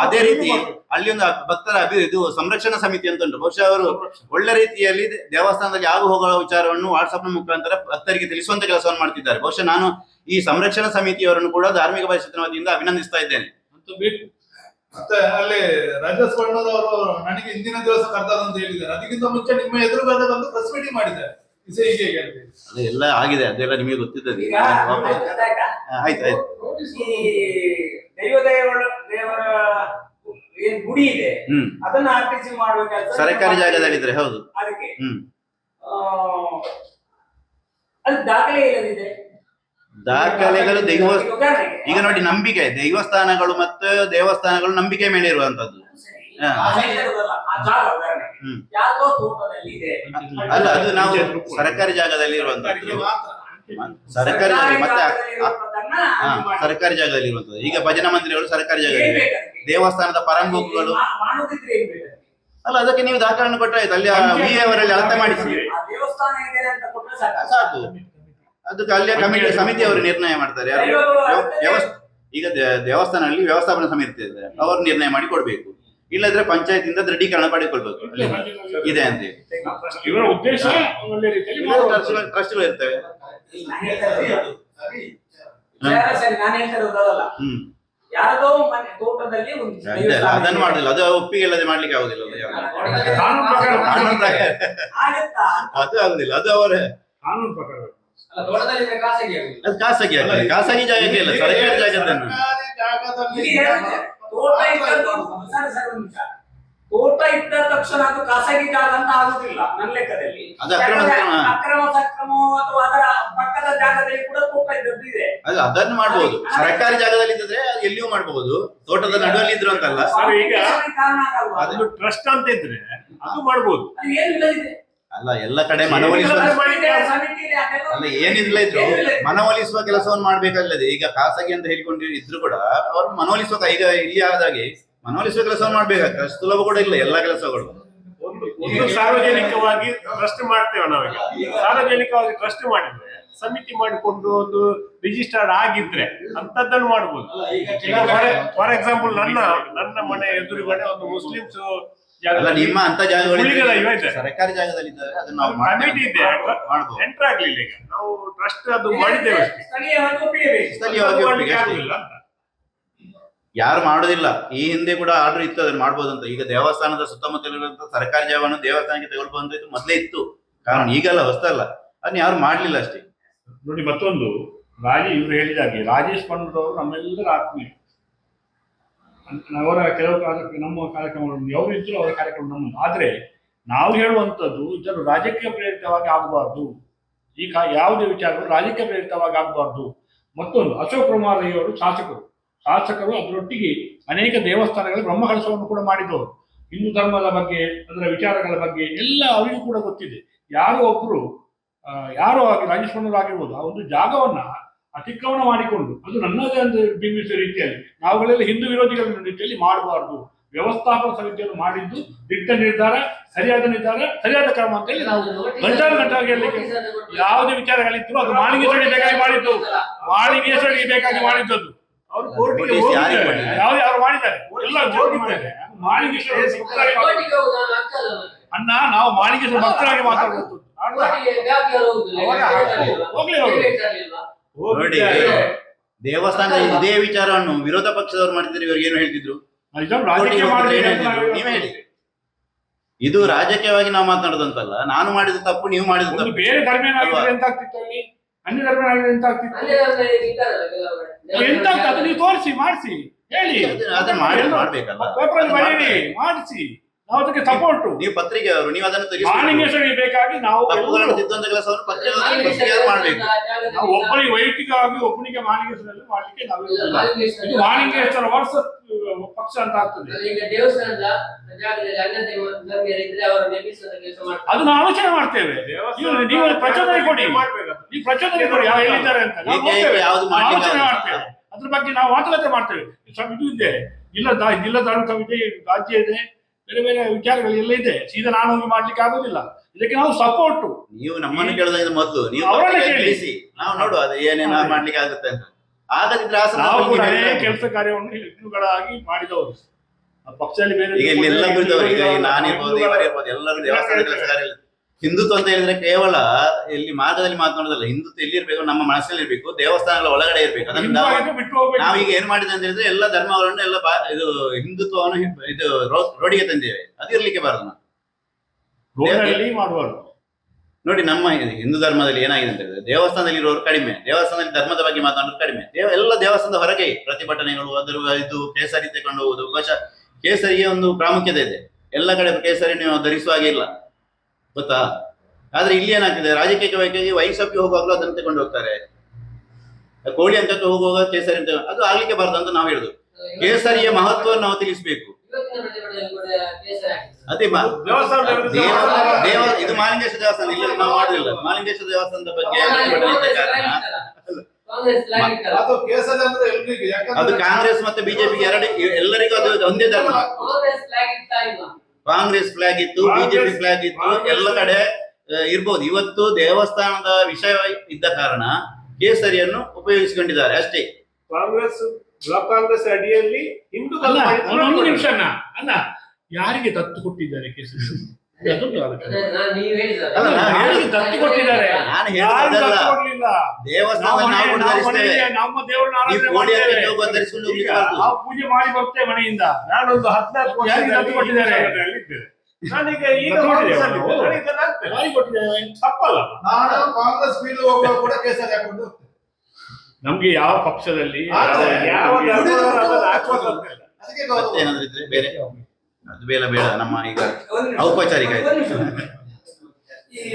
ಅದೇ ರೀತಿ ಅಲ್ಲಿ ಒಂದು ಭಕ್ತರ ಅಭಿವೃದ್ಧಿ ಇದು ಸಂರಕ್ಷಣಾ ಸಮಿತಿ ಅಂತ ಉಂಟು. ಬಹುಶಃ ಅವರು ಒಳ್ಳೆ ರೀತಿಯಲ್ಲಿ ದೇವಸ್ಥಾನದಲ್ಲಿ ಆಗು ಹೋಗುವ ವಿಚಾರವನ್ನು ವಾಟ್ಸ್ಆಪ್ನ ಮುಖಾಂತರ ಭಕ್ತರಿಗೆ ತಿಳಿಸುವಂತ ಕೆಲಸವನ್ನು ಮಾಡ್ತಿದ್ದಾರೆ. ಬಹುಶಃ ನಾನು ಈ ಸಂರಕ್ಷಣಾ ಸಮಿತಿಯವರನ್ನು ಕೂಡ ಧಾರ್ಮಿಕ ಪರಿಷತ್ತಿನ ವತಿಯಿಂದ ಅಭಿನಂದಿಸ್ತಾ ಇದ್ದೇನೆ. ಅಂತ ಮತ್ತೆ ಅಲ್ಲಿ ರಾಜೇಶ್ ಅವರು ನನಗೆ ಹಿಂದಿನ ದಿವಸ ಕರೆದಂತ ಹೇಳಿದ್ದಾರೆ. ಅದಕ್ಕಿಂತ ಮುಂಚೆ ನಿಮ್ಮ ಎದುರುಗಡೆ ಬಂದು ಪ್ರೆಸ್ ಮೀಟಿಂಗ್ ಮಾಡಿದ್ದಾರೆ. ಇಸೆ ಹೀಗೆ ಹೇಗೆ ಅಂತ? ಹೇಳಿ. ಅದು ಎಲ್ಲ ಆಗಿದೆ ಅದೆಲ್ಲ ನಿಮಗೆ ಗೊತ್ತಿದ್ದದೆ ಆಯ್ತು? ಆಯ್ತು ಈ ದೈವದೇವರ ದೇವರ ದೇವರ ಏನ್ ಗುಡಿ ಇದೆ ಅದನ್ನ ಆರ್ಟಿಸಿ ಮಾಡ್ಬೇಕಾದ್ರೆ ಸರ್ಕಾರಿ ಜಾಗದಲ್ಲಿದ್ರೆ ಹೌದು. ಅದಕ್ಕೆ. ಹ್ಮ್. ಆ, ಅದು ದಾಖಲೆ ಇಲ್ಲದಿದೆ ದಾಖಲೆಗಳು ದೈವ ಈಗ ಈಗ ನೋಡಿ ನಂಬಿಕೆ ದೈವಸ್ಥಾನಗಳು ಮತ್ತು ದೇವಸ್ಥಾನಗಳು ನಂಬಿಕೆ ಮೇಲೆ ಇರುವಂತದ್ದು ತೋಟದಲ್ಲಿ ಇದೆ ಅಲ್ಲ ಅದು ನಾವು ಸರ್ಕಾರಿ ಜಾಗದಲ್ಲಿ ಇರುವಂತದ್ದು ಸರ್ಕಾರಿ ಜಾಗ ಮತ್ತೆ ಸರ್ಕಾರಿ ಜಾಗದಲ್ಲಿ ಇರುವಂತದ್ದು ಈಗ ಭಜನಾ ಮಂದಿರಗಳು ಸರ್ಕಾರಿ ಜಾಗದಲ್ಲಿ ದೇವಸ್ಥಾನದ ಅದಕ್ಕೆ? ಅಲ್ಲ ಅದಕ್ಕೆ ನೀವು ದಾಖಲೆಯನ್ನು ಕೊಟ್ಟಾಯ್ತು ಅಲ್ಲಿ ವಿ ಅವರಲ್ಲಿ ಅಳತೆ ಮಾಡಿಸಿ ಆ ದೇವಸ್ಥಾನ ಇದೆ ಅಂತ ಕೊಟ್ರೆ ಸಾಕು. ಅದಕ್ಕೆ ಅಲ್ಲಿಯ ಕಮಿಟಿ ಸಮಿತಿಯವರು ನಿರ್ಣಯ ಮಾಡ್ತಾರೆ. ಈಗ ದೇವಸ್ಥಾನದಲ್ಲಿ ವ್ಯವಸ್ಥಾಪನಾ ಸಮಿತಿ ಇದೆ ಅವರು ನಿರ್ಣಯ ಮಾಡಿ ಕೊಡ್ಬೇಕು. ಇಲ್ಲದ್ರೆ ಪಂಚಾಯತಿಂದ ದೃಢೀಕರಣ ಪಡಿಕೊಳ್ಬೇಕು ಅಲ್ಲಿ ಇದೆ ಅಂತ ಹೇಳಿ. ಇವರ ಉದ್ದೇಶ ಒಳ್ಳೆ ರೀತಿಯಲ್ಲಿ ಮಾಡುವಂಥದ್ದು. ಟ್ರಸ್ಟ್ಗಳು- ಟ್ರಸ್ಟ್ಗಳು ಇರ್ತವೆ ನಾನ್ ಹೇಳ್ತಾ ಇರೋದು. ಸರಿ, ಸರಿ ನಾನು ಹೇಳ್ತಾ ಇರೋದು ಅದಲ್ಲ ಹ್ಮ್ ಯಾರದೋ ಮನೆ ತೋಟದಲ್ಲಿ ಒಂದು ಇದೆ ಅಲ್ಲ, ದೇವಸ್ಥಾನ ಅದನ್ನು ಇದೆ. ಮಾಡುದಿಲ್ಲ ಅದು ಒಪ್ಪಿಗೆ ಇಲ್ಲದೆ ಮಾಡ್ಲಿಕ್ಕೆ ಆಗುದಿಲ್ಲ ಅದು ಯಾರು. ಕಾನೂನು ಪ್ರಕಾರ ಕಾನೂನು ಪ್ರಕಾರ ಆಗತ್ತಾ? ಅದು ಆಗುದಿಲ್ಲ ಅದು ಅವರ ಕಾನೂನು ಪ್ರಕಾರ ಅಲ್ಲ, ತೋಟದಲ್ಲಿದ್ರೆ ಖಾಸಗಿ ಆಗುದಿಲ್ಲ. ಅದು ಖಾಸಗಿ ಆಗ್ತದೆ ಖಾಸಗಿ ಜಾಗಕ್ಕೆ ಇಲ್ಲ ಸರ್ಕಾರಿ ಜಾಗದನ್ನು ಸರ್ಕಾರಿ ಜಾಗದಲ್ಲಿ ಇಲ್ಲಿ ಹೇಳಿದೆ, ತೋಟ ಇದ್ದದ್ದು ಸರಿ, ಸರಿ, ಒಂದು ನಿಮಿಷ. ತೋಟ ಇದ್ದ ತಕ್ಷಣ ಅದು ಖಾಸಗಿ ಜಾಗ ಅಂತ ಆಗುದಿಲ್ಲ ನನ್ನ ಲೆಕ್ಕದಲ್ಲಿ ಅದು ಅಕ್ರಮ ಸಕ್ರಮ. ಅಕ್ರಮ ಸಕ್ರಮೋ ಅಥವಾ ಅದರ ಪಕ್ಕದ ಜಾಗದಲ್ಲಿ ಕೂಡ ತೋಟ ಇದ್ದದ್ದು ಇದೆ ಅದು ಅದನ್ನು ಮಾಡಬಹುದು ಸರ್ಕಾರಿ ಜಾಗದಲ್ಲಿ ಇದ್ದಿದ್ರೆ ಅದು ಎಲ್ಲಿಯೂ ಮಾಡಬಹುದು ತೋಟದ ನಡುವಲ್ಲಿ ಇದ್ರು ಅಂತಲ್ಲ ಸರ್, ಈಗ ಅದಕ್ಕೆ ಕಾರಣ ಆಗಲ್ವಾ? ಅದು ಟ್ರಸ್ಟ್ ಅಂತ ಇದ್ರೆ ಅದು ಮಾಡ್ಬೋದು ಅದು ಏನಿಲ್ಲದಿದೆ. ಅಲ್ಲ ಎಲ್ಲ ಕಡೆ ಮನವೊಲಿಸುವ ಅಲ್ಲ ಏನಿಲ್ಲ ಇದ್ರು. ಮನವೊಲಿಸುವ ಕೆಲಸವನ್ನು ಮಾಡ್ಬೇಕಲ್ಲದೆ ಈಗ ಖಾಸಗಿ ಅಂತ ಹೇಳಿಕೊಂಡು ಇದ್ರು ಕೂಡ ಅವ್ರು ಮನವೊಲಿಸುವ ಈಗ ಇಲ್ಲಿ ಆದಾಗೆ ಮನವೊಲಿಸುವ ಕೆಲಸವನ್ನು ಮಾಡ್ಬೇಕಾಗ್ತದೆ. ಅಷ್ಟು ಸುಲಭ ಕೂಡ ಇಲ್ಲ ಎಲ್ಲ ಕೆಲಸಗಳು. ಒಂದು ಸಾರ್ವಜನಿಕವಾಗಿ ಟ್ರಸ್ಟ್ ಮಾಡ್ತೇವೆ ನಾವೀಗ. ಸಾರ್ವಜನಿಕವಾಗಿ ಟ್ರಸ್ಟ್ ಮಾಡಿದ್ರೆ ಸಮಿತಿ ಮಾಡಿಕೊಂಡು ಒಂದು ರಿಜಿಸ್ಟರ್ಡ್ ಆಗಿದ್ರೆ ಅಂತದ್ದನ್ನು ಮಾಡ್ಬೋದು. ಈಗ ಫಾರ್ ಎಕ್ಸಾಂಪಲ್ ನನ್ನ ನನ್ನ ಮನೆ ಎದುರುಗಡೆ ಒಂದು ಮುಸ್ಲಿಮ್ಸ್ ಅಲ್ಲ ನಿಮ್ಮ ಅಂತ ಜಾಗಗಳು ಸರ್ಕಾರಿ ಜಾಗದಲ್ಲಿ ಇದ್ದಾರೆ ಅದನ್ನು ನಾವು ಕಮಿಟಿ ಇದೆ ಮಾಡ್ಬೋದು. ಎಂಟರ್ ಆಗ್ಲಿಲ್ಲ ಈಗ. ನಾವು ಟ್ರಸ್ಟ್ ಅದು ಮಾಡಿದ್ದೇವೆ ಸ್ಥಳೀಯವಾಗಿ ಒಪ್ಪಿಗೆ ಯಾರು ಮಾಡುದಿಲ್ಲ. ಈ ಹಿಂದೆ ಕೂಡ ಆರ್ಡರ್ ಇತ್ತು ಅದನ್ನ ಮಾಡಬಹುದು ಅಂತ. ಈಗ ದೇವಸ್ಥಾನದ ಸುತ್ತಮುತ್ತಲಿರುವಂತಹ ಸರ್ಕಾರಿ ಜಾಗವನ್ನು ದೇವಸ್ಥಾನಕ್ಕೆ ತೆಗೆದುಕೊಂಡು ಅಂತ ಮೊದಲೇ ಇತ್ತು. ಕಾರಣ ಈಗಲ್ಲ ಹೊಸ್ತಲ್ಲ ಅದನ್ನ ಯಾರು ಮಾಡ್ಲಿಲ್ಲ ಅಷ್ಟೇ. ನೋಡಿ ಮತ್ತೊಂದು ರಾಜ ಇವರು ಹೇಳಿದಾಗೆ ರಾಜೇಶ್ ಪಂಡ್ರವರು ನಮ್ಮೆಲ್ಲರ ಆತ್ಮೀಯ. ಅವರ ಕೆಲವು ಕಾರ್ಯಕ್ರಮ ನಮ್ಮ ಕಾರ್ಯಕ್ರಮಗಳನ್ನು ಯಾವ್ದು ಇದ್ರು ಅವರ ಕಾರ್ಯಕ್ರಮ ನಮ್ಮ ಆದ್ರೆ ನಾವು ಹೇಳುವಂಥದ್ದು ಇದನ್ನು ರಾಜಕೀಯ ಪ್ರೇರಿತವಾಗಿ ಆಗಬಾರ್ದು. ಈಗ ಯಾವುದೇ ವಿಚಾರಗಳು ರಾಜಕೀಯ ಪ್ರೇರಿತವಾಗಿ ಆಗಬಾರ್ದು. ಮತ್ತೊಂದು ಅಶೋಕ್ ಕುಮಾರ್ ಶಾಸಕರು. ಶಾಸಕರು ಅದರೊಟ್ಟಿಗೆ ಅನೇಕ ದೇವಸ್ಥಾನಗಳ ಬ್ರಹ್ಮಕಲಶವನ್ನು ಕೂಡ ಮಾಡಿದವರು. ಹಿಂದೂ ಧರ್ಮದ ಬಗ್ಗೆ ಅದರ ವಿಚಾರಗಳ ಬಗ್ಗೆ ಎಲ್ಲ ಅವರಿಗೂ ಕೂಡ ಗೊತ್ತಿದೆ. ಯಾರೋ ಒಬ್ರು ಆ, ಯಾರೋ ಆಗಿ ರಾಜೇಶ್ವರರಾಗಿರ್ಬೋದು ಆ ಒಂದು ಜಾಗವನ್ನ ಅತಿಕ್ರಮಣ ಮಾಡಿಕೊಂಡು ಅದು ನನ್ನದೇ ಒಂದು ಬಿಂಬಿಸುವ ರೀತಿಯಲ್ಲಿ ನಾವುಗಳೆಲ್ಲ ಹಿಂದೂ ವಿರೋಧಿಗಳ ರೀತಿಯಲ್ಲಿ ಮಾಡಬಾರ್ದು ವ್ಯವಸ್ಥಾಪಕ ಸಮಿತಿಯನ್ನು ಮಾಡಿದ್ದು ದಿಟ್ಟ ನಿರ್ಧಾರ ಸರಿಯಾದ ನಿರ್ಧಾರ ಸರಿಯಾದ ಕ್ರಮ ಅಂತ ಹೇಳಿ ನಾವು ಗಂಟಲು ಗಂಟಾಗಿ ಹೇಳಲಿಕ್ಕೆ ಯಾವುದೇ ವಿಚಾರಗಳಿತ್ತು ಅದು ಮಾಳಿಗೆ ಬೇಕಾಗಿ ಮಾಡಿದ್ದು ಮಾಳಿಗೆ ಬೇಕಾಗಿ ಮಾಡಿದ್ದದ್ದು ಅವರು ಕೋರ್ಟಿಗೆ? ಯಾವ್ದು ಯಾರು ಮಾಡಿದ್ದಾರೆ ಎಲ್ಲ ಮಾಳಿಗೆ ಅಣ್ಣ ನಾವು ಮಾಳಿಗೆ ಭಕ್ತರಾಗಿ ಮಾತಾಡಬಹುದು? ಅವರ? ಹೋಗ್ಲಿ ಅವರು. ನೋಡಿ ದೇವಸ್ಥಾನ ಇದೇ ವಿಚಾರವನ್ನು ವಿರೋಧ ಪಕ್ಷದವರು ಮಾಡಿದ್ರೆ ಇವ್ರಿಗೆ ಏನು ಹೇಳ್ತಿದ್ರು? ನಾವು ಹೇಳಿ. ಇದು ರಾಜಕೀಯವಾಗಿ ನಾವು ಮಾತನಾಡೋದಂತಲ್ಲ ನಾನು ಮಾಡಿದ ತಪ್ಪು ನೀವು ಮಾಡಿದ ತಪ್ಪು. ಬೇರೆ ಧರ್ಮ ಅನ್ಯ ಧರ್ಮ ಎಂತ ಆಗ್ತಿತ್ತು? ತೋರಿಸಿ ಮಾಡಿಸಿ ಹೇಳಿ. ಅದನ್ನ- ಮಾಡಿ ಮಾಡ್ಬೇಕಲ್ಲ. ಮಾಡಿಸಿ. ನಾವು ಅದಕ್ಕೆ ಸಪೋರ್ಟ್ ನೀವು ಪತ್ರಿಕೆಯವರು ನೀವು ಅದನ್ನು ತಿಳಿಸ್ಬೇಕು. ಮಾಲಿಂಗೇಶ್ವರಿಗೆ ಬೇಕಾಗಿ ನಾವು ತಪ್ಪುಗಳನ್ನು ತಿದ್ದುವಂತ ಕೆಲಸವನ್ನು ಪತ್ರಿಕೆ ಮಾಡಬೇಕು. ನಾವು ಒಬ್ಬನಿಗೆ ವೈಯಕ್ತಿಕವಾಗಿ ಒಬ್ಬನಿಗೆ ಮಾಲಿಂಗೇಶ್ವರಲ್ಲಿ ಮಾಡ್ಲಿಕ್ಕೆ ನಾವು. ಇದು ಮಾಲಿಂಗೇಶ್ವರ ವರ್ಷ ಪಕ್ಷ ಅಂತ ಆಗ್ತದೆ. ಈಗ ದೇವಸ್ಥಾನದ ಜಾಗದಲ್ಲಿ ಅನ್ನ ಧರ್ಮೀಯರಿದ್ರೆ ಅವರು ನೆಪಿಸುವಂತ ಕೆಲಸ ಮಾಡ್ತಾರೆ. ಅದನ್ನ ಆಲೋಚನೆ ಮಾಡ್ತೇವೆ. ನೀವು ನೀವು ಪ್ರಚೋದನೆ ಕೊಡಿ. ಮಾಡ್ಬೇಕು ನೀವು ಪ್ರಚೋದನೆ ಕೊಡಿ ಯಾವ ಹೇಳಿದ್ದಾರೆ ಅಂತ. ಆಲೋಚನೆ ಮಾಡ್ತೇವೆ. ಅದ್ರ ಬಗ್ಗೆ ನಾವು ಮಾತುಕತೆ ಮಾಡ್ತೇವೆ. ಇದು ಇದೆ ಜಿಲ್ಲಾ ಜಿಲ್ಲಾ ತಾಲೂಕು ಸಮಿತಿ ರಾಜ್ಯ ಇದೆ. ಬೇರೆ ಬೇರೆ ವಿಚಾರಗಳು ಎಲ್ಲ ಇದೆ. ಸೀದಾ ನಾನು ಹೋಗಿ ಮಾಡ್ಲಿಕ್ಕೆ ಆಗುದಿಲ್ಲ. ಇದಕ್ಕೆ ನಾವು ಸಪೋರ್ಟ್ ನೀವು ನಮ್ಮನ್ನು ಕೇಳಿದ ಮೊದಲು. ನೀವು ಅವರನ್ನ ತಿಳಿಸಿ. ನಾವು ನೋಡುವ ಅದು ಏನೇನು ಮಾಡ್ಲಿಕ್ಕೆ ಆಗುತ್ತೆ ಅಂತ. ಆಗದಿದ್ರೆ ನಾವು ಕೂಡ. ಕೆಲಸ ಕಾರ್ಯವನ್ನು ಹಿಂದೂಗಳಾಗಿ ಮಾಡಿದವರು. ಪಕ್ಷದಲ್ಲಿ ಬೇರೆ ಈಗ ಇಲ್ಲಿ ಎಲ್ಲ ಕುಳಿತವರು ಈಗ ಹಿಂದೂಗಳ- ನಾನಿರ್ಬೋದು ಇವರಿರ್ಬೋದು ಎಲ್ಲರೂ ದೇವಸ್ಥಾನ ಕೆಲಸ ಕಾರ್ಯ. ಹಿಂದುತ್ವ ಅಂತ ಹೇಳಿದ್ರೆ ಕೇವಲ ಇಲ್ಲಿ ಮಾರ್ಗದಲ್ಲಿ ಮಾತನಾಡೋದಲ್ಲ ಹಿಂದುತ್ವ ಎಲ್ಲಿ ಇರ್ಬೇಕು ನಮ್ಮ ಮನಸ್ಸಲ್ಲಿ ಇರಬೇಕು ದೇವಸ್ಥಾನಗಳ ಒಳಗಡೆ ಇರ್ಬೇಕು. ಅದನ್ನ ನಾವು ಈಗ ಏನ್ ಮಾಡಿದೆ ಅಂತ ಹೇಳಿದ್ರೆ ಎಲ್ಲ ಧರ್ಮಗಳನ್ನು ಎಲ್ಲ ಇದು ಹಿಂದುತ್ವವನ್ನು ಇದು ರೋಡಿಗೆ ತಂದಿವೆ ಅದು ಇರ್ಲಿಕ್ಕೆ ಬಾರದು ನಾವು. ನೋಡಿ ನಮ್ಮ ಹಿಂದೂ ಧರ್ಮದಲ್ಲಿ ಏನಾಗಿದೆ ಅಂತ ಹೇಳಿದ್ರೆ ದೇವಸ್ಥಾನದಲ್ಲಿ ಇರೋರು ಕಡಿಮೆ ದೇವಸ್ಥಾನದಲ್ಲಿ ಧರ್ಮದ ಬಗ್ಗೆ ಮಾತನಾಡೋದು ಕಡಿಮೆ. ಎಲ್ಲ ದೇವಸ್ಥಾನದ ಹೊರಗೆ ಪ್ರತಿಭಟನೆಗಳು ಅದರ ಇದು ಕೇಸರಿ ತಗೊಂಡು ಹೋಗುವುದು. ಕೇಸರಿಗೆ ಒಂದು ಪ್ರಾಮುಖ್ಯತೆ ಇದೆ. ಎಲ್ಲ ಕಡೆ ಕೇಸರಿ ನೀವು ಧರಿಸುವ ಹಾಗೆ ಇಲ್ಲ. ಗೊತ್ತಾ? ಆದ್ರೆ ಇಲ್ಲಿ ಏನಾಗ್ತದೆ? ರಾಜಕೀಯ ಬೇಕಾಗಿ ವೈಸಪ್ಗೆ ಹೋಗುವಾಗಲೂ ಅದನ್ನು ತಗೊಂಡು ಹೋಗ್ತಾರೆ. ಕೋಳಿ ಅಂತ ಹೋಗುವಾಗ ಕೇಸರಿ ಅಂತ ಅದು ಆಗ್ಲಿಕ್ಕೆ ಬಾರದು ಅಂತ ನಾವು ಹೇಳುದು. ಕೇಸರಿಯ ಮಹತ್ವವನ್ನು ನಾವು ತಿಳಿಸಬೇಕು. ಅದೇ ದೇವ ಇದು ಮಾಲಿಂಗೇಶ್ವರ ದೇವಸ್ಥಾನ ಇಲ್ಲ ನಾವು ಮಾಡುದಿಲ್ಲ ಮಾಲಿಂಗೇಶ್ವರ ದೇವಸ್ಥಾನದ ಬಗ್ಗೆ ಅದು ಕಾಂಗ್ರೆಸ್ ಮತ್ತೆ ಬಿಜೆಪಿ ಎರಡು ಎಲ್ಲರಿಗೂ ಅದು ಒಂದೇ ಧರ್ಮ. ಕಾಂಗ್ರೆಸ್ ಫ್ಲಾಗ್ ಇತ್ತು ಬಿಜೆಪಿ ಫ್ಲಾಗ್ ಇತ್ತು ಎಲ್ಲ ಕಡೆ ಇರ್ಬೋದು. ಇವತ್ತು ದೇವಸ್ಥಾನದ ವಿಷಯ ಇದ್ದ ಕಾರಣ ಕೇಸರಿಯನ್ನು ಉಪಯೋಗಿಸಿಕೊಂಡಿದ್ದಾರೆ ಅಷ್ಟೇ. ಕಾಂಗ್ರೆಸ್ ಬ್ಲಾಕ್ ಕಾಂಗ್ರೆಸ್ ಅಡಿಯಲ್ಲಿ ಹಿಂದೂ. ನಿಮಿಷ ಅಣ್ಣ. ಅಣ್ಣ ಯಾರಿಗೆ ದತ್ತು ಕೊಟ್ಟಿದ್ದಾರೆ ಕೇಸರಿ? ನೀವು ಈಗ ಪೂಜೆ ಮಾಡಿ ಬರ್ತೇವೆ ಮನೆಯಿಂದ. ನಾನೊಂದು ಹದಿನಾಲ್ಕು ದತ್ತು ಕೊಟ್ಟಿದ್ದಾರೆ? ಈಗ. ನಾನೀಗ ಕೊಟ್ಟಿದ್ದೇವೆ ತಪ್ಪಲ್ಲ. ನಾನು ಕಾಂಗ್ರೆಸ್ ಫೀಲ್ಡ್ ಹೋಗುವಾಗ ಕೂಡ ಹಾಕೊಂಡು ಹೋಗ್ತೇನೆ. ನಮ್ಗೆ ಯಾವ ಪಕ್ಷದಲ್ಲಿ ಯಾವ ಅದಕ್ಕೆ ಬೇರೆ. ಬೇಡ ಬೇಡ ನಮ್ಮ ಈಗ ಔಪಚಾರಿಕ ಈ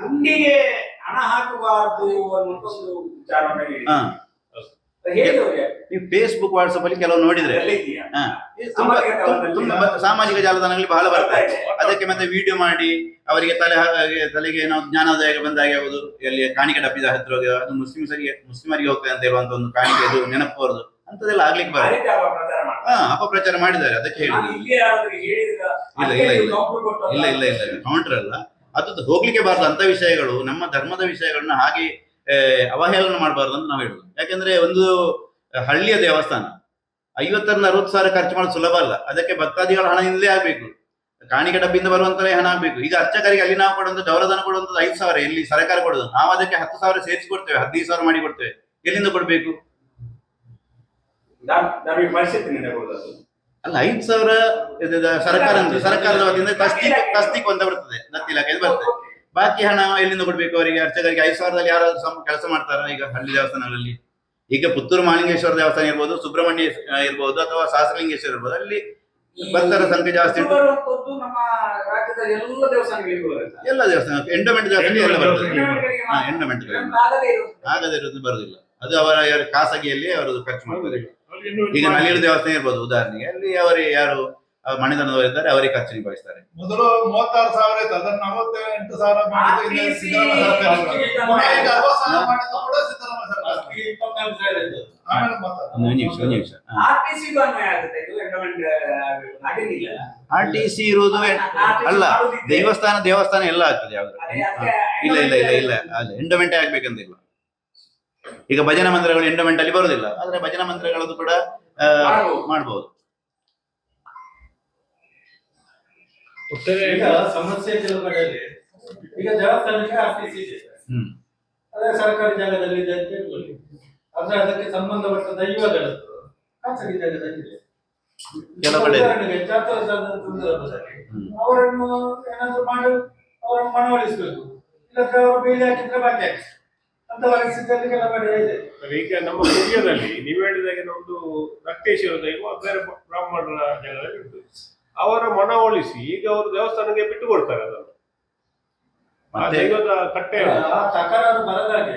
ಹುಂಡಿಗೆ ಹಣ ಹಾಕಬಾರದು ಅನ್ನುವಂಥದ್ದು ನೀವು ಫೇಸ್ಬುಕ್ ವಾಟ್ಸಪ್ ಅಲ್ಲಿ ಕೆಲವು ನೋಡಿದ್ರೆ ಸಾಮಾಜಿಕ ಜಾಲತಾಣಗಳಲ್ಲಿ ಬಹಳ ಬರ್ತಾರೆ ಅದಕ್ಕೆ ಮತ್ತೆ ವಿಡಿಯೋ ಮಾಡಿ ಅವರಿಗೆ ತಲೆ ತಲೆಗೆ ಏನೋ ಜ್ಞಾನೋದಯ ಬಂದಾಗ ಯಾವುದು ಎಲ್ಲಿ ಕಾಣಿಕೆ ಡಬ್ಬಿದ ಹತ್ರ ಹೋಗಿ ಅದು ಮುಸ್ಲಿಮ್ಸರಿಗೆ ಮುಸ್ಲಿಮರಿಗೆ ಹೋಗ್ತದೆ ಅಂತ ಹೇಳುವಂತ ಒಂದು ಕಾಣಿಕೆ ಇದು ನೆನಪು ಬರುದು. ಅಂತದೆಲ್ಲ ಆಗ್ಲಿಕ್ಕೆ ಆ ಹಾ ಅಪಪ್ರಚಾರ ಮಾಡಿದ್ದಾರೆ ಅದಕ್ಕೆ ಹೇಳಿದ್ರು. ಹೇಳಿ ಇಲ್ಲಿ ಇಲ್ಲ, ಇಲ್ಲ, ಇಲ್ಲ. ಇಲ್ಲ ಇಲ್ಲ ಇಲ್ಲ ಕೌಂಟರ್ ಅಲ್ಲ. ಅದು ಹೋಗ್ಲಿಕ್ಕೆ ಬಾರದು ಅಂತ ವಿಷಯಗಳು ನಮ್ಮ ಧರ್ಮದ ವಿಷಯಗಳನ್ನ ಹಾಗೆ ಅವಹೇಳನ ಮಾಡಬಾರ್ದು ಅಂತ ನಾವು ಹೇಳುದು. ಯಾಕಂದ್ರೆ ಒಂದು ಹಳ್ಳಿಯ ದೇವಸ್ಥಾನ ಐವತ್ತರಿಂದ ಅರವತ್ತು ಸಾವಿರ ಖರ್ಚು ಮಾಡೋದು ಸುಲಭ ಅಲ್ಲ. ಅದಕ್ಕೆ ಭಕ್ತಾದಿಗಳ ಹಣದಿಂದಲೇ ಆಗ್ಬೇಕು. ಕಾಣಿಕೆ ಡಬ್ಬಿಂದ ಬರುವಂತಲೇ ಹಣ ಆಗ್ಬೇಕು. ಈಗ ಅರ್ಚಕರಿಗೆ ಅಲ್ಲಿ ನಾವು ಕೊಡುವಂತ ದೌರಧನ ಕೊಡುವಂತದ್ದು ಐದು ಸಾವಿರ ಎಲ್ಲಿ ಸರ್ಕಾರ ಕೊಡೋದು? ನಾವು ಅದಕ್ಕೆ ಹತ್ತು ಸಾವಿರ ಸೇರಿಸಿ ಕೊಡ್ತೇವೆ ಹದಿನೈದು ಸಾವಿರ ಮಾಡಿ ಕೊಡ್ತೇವೆ. ಎಲ್ಲಿಂದ ಕೊಡ್ಬೇಕು? ನಮಗೆ ಪರಿಸ್ಥಿತಿ. ಅಲ್ಲ ಐದು ಸಾವಿರ ಸರ್ಕಾರ ಸರ್ಕಾರದ ವತಿಯಿಂದ ತಸ್ತಿಕ್ ತಸ್ತಿಕ್ ಅಂತ ಬರ್ತದೆ ದತ್ತಿ ಇಲಾಖೆ ಬರ್ತದೆ. ಬಾಕಿ ಹಣ ಎಲ್ಲಿಂದ ಕೊಡ್ಬೇಕು ಅವರಿಗೆ? ಅರ್ಚಕರಿಗೆ ಐದು ಸಾವಿರದಲ್ಲಿ ಯಾರಾದ್ರೂ ಸಮ ಕೆಲಸ ಮಾಡ್ತಾರಾ ಈಗ ಹಳ್ಳಿ ದೇವಸ್ಥಾನಗಳಲ್ಲಿ? ಈಗ ಪುತ್ತೂರು ಮಾಲಿಂಗೇಶ್ವರ ದೇವಸ್ಥಾನ ಇರ್ಬೋದು ಸುಬ್ರಹ್ಮಣ್ಯ ಇರ್ಬೋದು ಅಥವಾ ಸಹಸ್ರಲಿಂಗೇಶ್ವರ ಇರ್ಬೋದು ಅಲ್ಲಿ ಭಕ್ತರ ಸಂಖ್ಯೆ ಜಾಸ್ತಿ ಎಲ್ಲ ದೇವಸ್ಥಾನ ಎಂಡೋಮೆಂಟ್ ದೇವಸ್ಥಾನ ಎಲ್ಲ ಬರ್ತದೆ. ಎಂಡೋಮೆಂಟ್ ಆಗದೇ ಇರೋದು ಬರುದಿಲ್ಲ. ಅದು ಅವರ ಖಾಸಗಿಯಲ್ಲಿ ಅವರು ಖರ್ಚು ಮಾಡ್ತಾರೆ. ಈಗ ನಲ್ಲಿ ದೇವಸ್ಥಾನ ಇರ್ಬೋದು. ಉದಾಹರಣೆಗೆ ಅಲ್ಲಿ ಅವರು ಯಾರು ಇದ್ದಾರೆ ಅವರಿಗೆ ಖರ್ಚು ನಿಭಾಯಿಸ್ತಾರೆ ಮೊದಲು ಮೂವತ್ತಾರು ಸಾವಿರ ಇತ್ತು ಅದನ್ನ ನಲವತ್ತೆಂಟು ಸಾವಿರ ಆರ್ ಟಿ ಸಿ ಇರುವುದು ಅಲ್ಲ ದೇವಸ್ಥಾನ ದೇವಸ್ಥಾನ ಎಲ್ಲ ಆಗ್ತದೆ ಯಾವ್ದು ಇಲ್ಲ ಇಲ್ಲ ಇಲ್ಲ ಇಲ್ಲ. ಅಲ್ಲ ಎಂಡೋಮೆಂಟೇ ಆಗ್ಬೇಕಂತಿಲ್ಲ ಈಗ ಭಜನಾ ಮಂದಿರಗಳು ಎಂಡೋಮೆಂಟ್ ಅಲ್ಲಿ ಬರುವುದಿಲ್ಲ. ಆದ್ರೆ ಭಜನಾ ಮಂದಿರಗಳದ್ದು ಕೂಡ ಮಾಡಬಹುದು ಸಮಸ್ಯೆ ಕೆಲವು ಕಡೆಯಲ್ಲಿ ಈಗ ದೇವಸ್ಥಾನಕ್ಕೆ ಇದೆ. ಹ್ಮ್. ಅದೇ ಸರ್ಕಾರಿ ಜಾಗದಲ್ಲಿ ಇದೆ ಅಂತ ಹೇಳ್ಕೊಳ್ಳಿ ಆದ್ರೆ ಅದಕ್ಕೆ ಸಂಬಂಧಪಟ್ಟ ದೈವಗಳದ್ದು ಖಾಸಗಿ ಕಡೆ ಇದೆ. ಉದಾಹರಣೆಗೆ ಚಾತುರ್ಸಾಧನ ಸಂದರ್ಭದಲ್ಲಿ ಅವರನ್ನು ಏನಾದ್ರು ಮಾಡಿ ಅವರನ್ನು ಮನವೊಲಿಸಬೇಕು. ಇಲ್ಲದ್ರೆ ಅವರು ಬೇಲಿ ಹಾಕಿದ್ರೆ ಬಾಕಿ ಹಾಕಿ ಈಗ ನಮ್ಮ ಕುರಿಯದಲ್ಲಿ ನೀವು ಹೇಳಿದಾಗೆ ಒಂದು ರಕ್ತೇಶ್ವರ ದೈವ ಬೇರೆ ಬ್ರಾಹ್ಮಣರ ಜಾಗದಲ್ಲಿ ಉಂಟು. ಅವರ ಮನವೊಲಿಸಿ ಈಗ ಅವರು ದೇವಸ್ಥಾನಕ್ಕೆ ಬಿಟ್ಟು ಕೊಡ್ತಾರೆ ಅದನ್ನು. ಆ ಮತ್ತೆ? ದೈವದ ಕಟ್ಟೆ ಆ ತಕರಾರು ಬರದಾಗೆ.